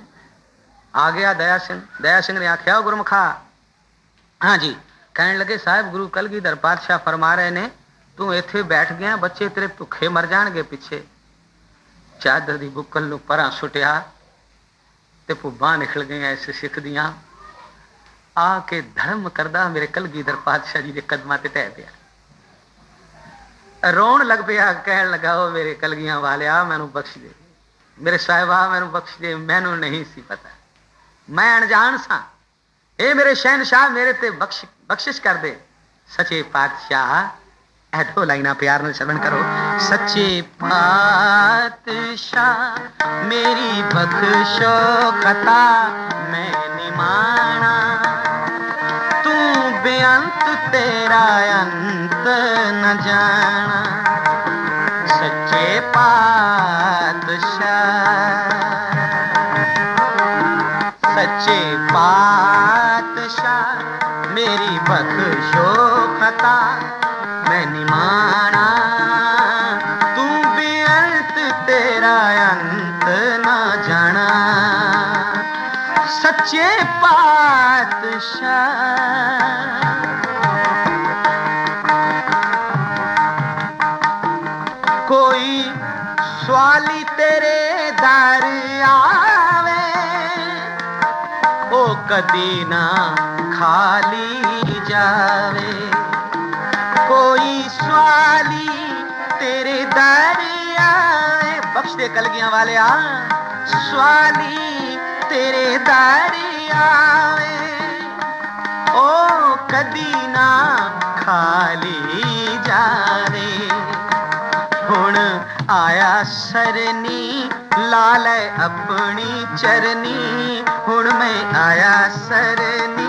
ਆ ਗਿਆ ਦਇਆ ਸਿੰਘ। ਦਇਆ ਸਿੰਘ ਨੇ ਆਖਿਆ, "ਉਹ ਗੁਰਮਖਾ, ਹਾਂਜੀ ਕਹਿਣ ਲੱਗੇ, ਸਾਹਿਬ, ਗੁਰੂ ਕਲਗੀਧਰ ਪਾਤਸ਼ਾਹ ਫਰਮਾ ਰਹੇ ਨੇ, ਤੂੰ ਇੱਥੇ ਬੈਠ ਗਿਆ, ਬੱਚੇ ਤੇਰੇ ਭੁੱਖੇ ਮਰ ਜਾਣਗੇ ਪਿੱਛੇ। ਚਾਦਰ ਦੀ ਬੁੱਕਲ ਨੂੰ ਪਰਾਂ ਸੁੱਟਿਆ ਤੇ ਭੁੱਬਾਂ ਨਿਕਲ ਗਈਆਂ ਇਸ ਸਿੱਖ ਦੀਆਂ। ਆ ਕੇ ਧਰਮ ਕਰਦਾ ਮੇਰੇ ਕਲਗੀਧਰ ਪਾਤਸ਼ਾਹ ਜੀ ਦੇ ਕਦਮਾਂ ਤੇ ਟਹਿ ਪਿਆ। ਰੋਣ ਲੱਗ ਪਿਆ, ਕਹਿਣ ਲੱਗਾ, ਉਹ ਮੇਰੇ ਕਲਗੀਆਂ ਵਾਲਿਆ, ਮੈਨੂੰ ਬਖਸ਼ ਦੇ। ਮੇਰੇ ਸਾਹਿਬਾ, ਮੈਨੂੰ ਬਖਸ਼ ਦੇ, ਮੈਨੂੰ ਨਹੀਂ ਸੀ ਪਤਾ। ਮੈਂ ਅਣਜਾਣ ਸਾਂ। ਇਹ ਮੇਰੇ ਸ਼ਹਿਨशाह ਮੇਰੇ ਤੇ ਬਖਸ਼ ਬਖਸ਼ਿਸ਼ ਕਰ ਦੇ ਸੱਚੇ ਪਾਤਸ਼ਾਹ ਇਹ ਦੋ ਲਾਈਨਾਂ ਪਿਆਰ ਨਾਲ ਸ਼ਰਵਣ ਕਰੋ ਸੱਚੇ ਪਾਤਸ਼ਾਹ ਮੇਰੀ ਬਖਸ਼ੋ ਖਤਾ ਮੈਂ ਨਿਮਾਣਾ ਤੂੰ ਬੇਅੰਤ ਤੇਰਾ ਅੰਤ ਨ ਜਾਣਾ ਸੱਚੇ ਪਾਤਸ਼ਾਹ ਸੱਚੇ ਪਾ ਮੇਰੀ ਬਖਸ਼ੋ ਖਤਾ ਮੈਂ ਨਿਮਾਣਾ ਤੂੰ ਬੇਅੰਤ ਤੇਰਾ ਅੰਤ ਨਾ ਜਾਣਾ ਸੱਚੇ ਪਾਤਸ਼ਾਹ ਕੋਈ ਸਵਾਲੀ ਤੇਰੇ ਦਰ ਆਵੇ ਉਹ ਕਦੀ ਨਾ ਖਾਲੀ ਜਾਵੇ ਕੋਈ ਸਵਾਲੀ ਤੇਰੇ ਦਰ ਆਵੇ ਬਖਸ਼ ਦੇ ਕਲਗੀਆਂ ਵਾਲਿਆ ਸਵਾਲੀ ਤੇਰੇ ਦਰ ਆਵੇ ਉਹ ਕਦੀ ਨਾ ਖਾਲੀ ਜਾਵੇ ਹੁਣ ਆਇਆ ਸਰਨੀ ਲਾ ਲੈ ਆਪਣੀ ਚਰਨੀ ਹੁਣ ਮੈਂ ਆਇਆ ਸਰਨੀ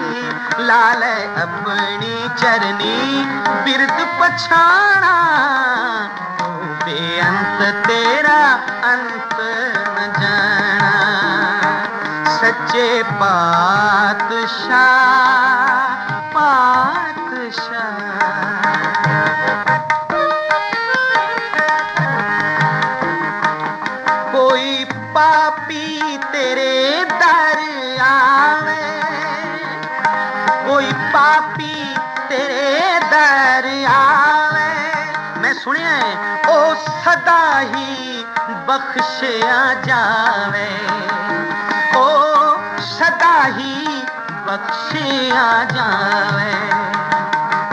ਲਾ ਲੈ ਆਪਣੀ ਚਰਨੀ ਬਿਰਦ ਪਛਾਣਾ। ਬੇਅੰਤ ਤੇਰਾ ਅੰਤ ਨ ਜਾਣਾ। ਸੱਚੇ ਪਾਤਸ਼ਾਹ ਪਾਤਸ਼ਾਹ। ਸਦਾ ਹੀ ਬਖਸ਼ਿਆ ਜਾਵੇ। ਉਹ ਸਦਾ ਹੀ ਬਖਸ਼ਿਆ ਜਾਵੇ।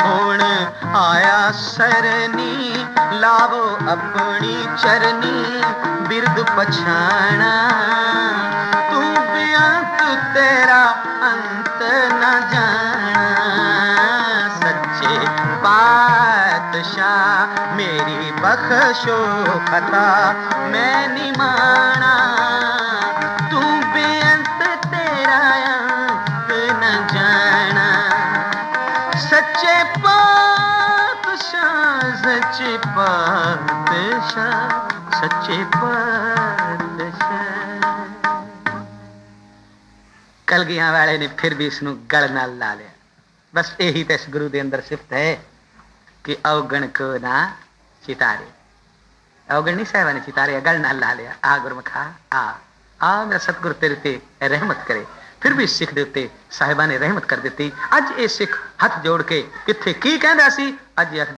ਹੁਣ ਆਇਆ ਸਰਨੀ, ਲਾਵੋ ਆਪਣੀ ਚਰਨੀ ਬਿਰਦ ਪਛਾਣਾ। ਬਖਸ਼ੋ ਖਤਾ ਮੈਂ ਨਹੀਂ ਮਾਣਾ। ਤੂੰ ਬੇਅੰਤ ਤੇਰਾ ਅੰਤ ਨਾ ਜਾਣਾ। ਸੱਚੇ ਪਾਤਸ਼ਾਹ ਸੱਚੇ ਪਾਤਸ਼ਾਹ ਸੱਚੇ ਪਾਤਸ਼ਾਹ। ਕਲਗੀਆਂ ਵਾਲੇ ਨੇ ਫਿਰ ਵੀ ਇਸ ਨੂੰ ਗਲ ਨਾਲ ਲਾ ਲਿਆ। ਬਸ ਇਹੀ ਤਾਂ ਇਸ ਗੁਰੂ ਦੇ ਅੰਦਰ ਸਿਫਤ ਹੈ ਕਿ ਔਗਣ ਕੋ ਨਾ ਚਿਤਾਰੇ ਔਗਣ ਨਹੀਂ ਸਹਿਬਾਨੇ ਚਿਤਾਰੇ ਗਲ ਨਾਲ ਲਾ ਲਿਆ ਆ ਗੁਰਮਖਾ ਆ ਆ ਮੇਰਾ ਸਤਿਗੁਰ ਤੇਰੇ ਤੇ ਰਹਿਮਤ ਕਰੇ ਫਿਰ ਵੀ ਸਿੱਖ ਦੇ ਉੱਤੇ ਸਾਹਿਬਾਂ ਨੇ ਰਹਿਮਤ ਕਰ ਦਿੱਤੀ ਅੱਜ ਇਹ ਸਿੱਖ ਹੱਥ ਜੋੜ ਕੇ ਕਿੱਥੇ ਕੀ ਕਹਿੰਦਾ ਸੀ ਅੱਜ ਇਹ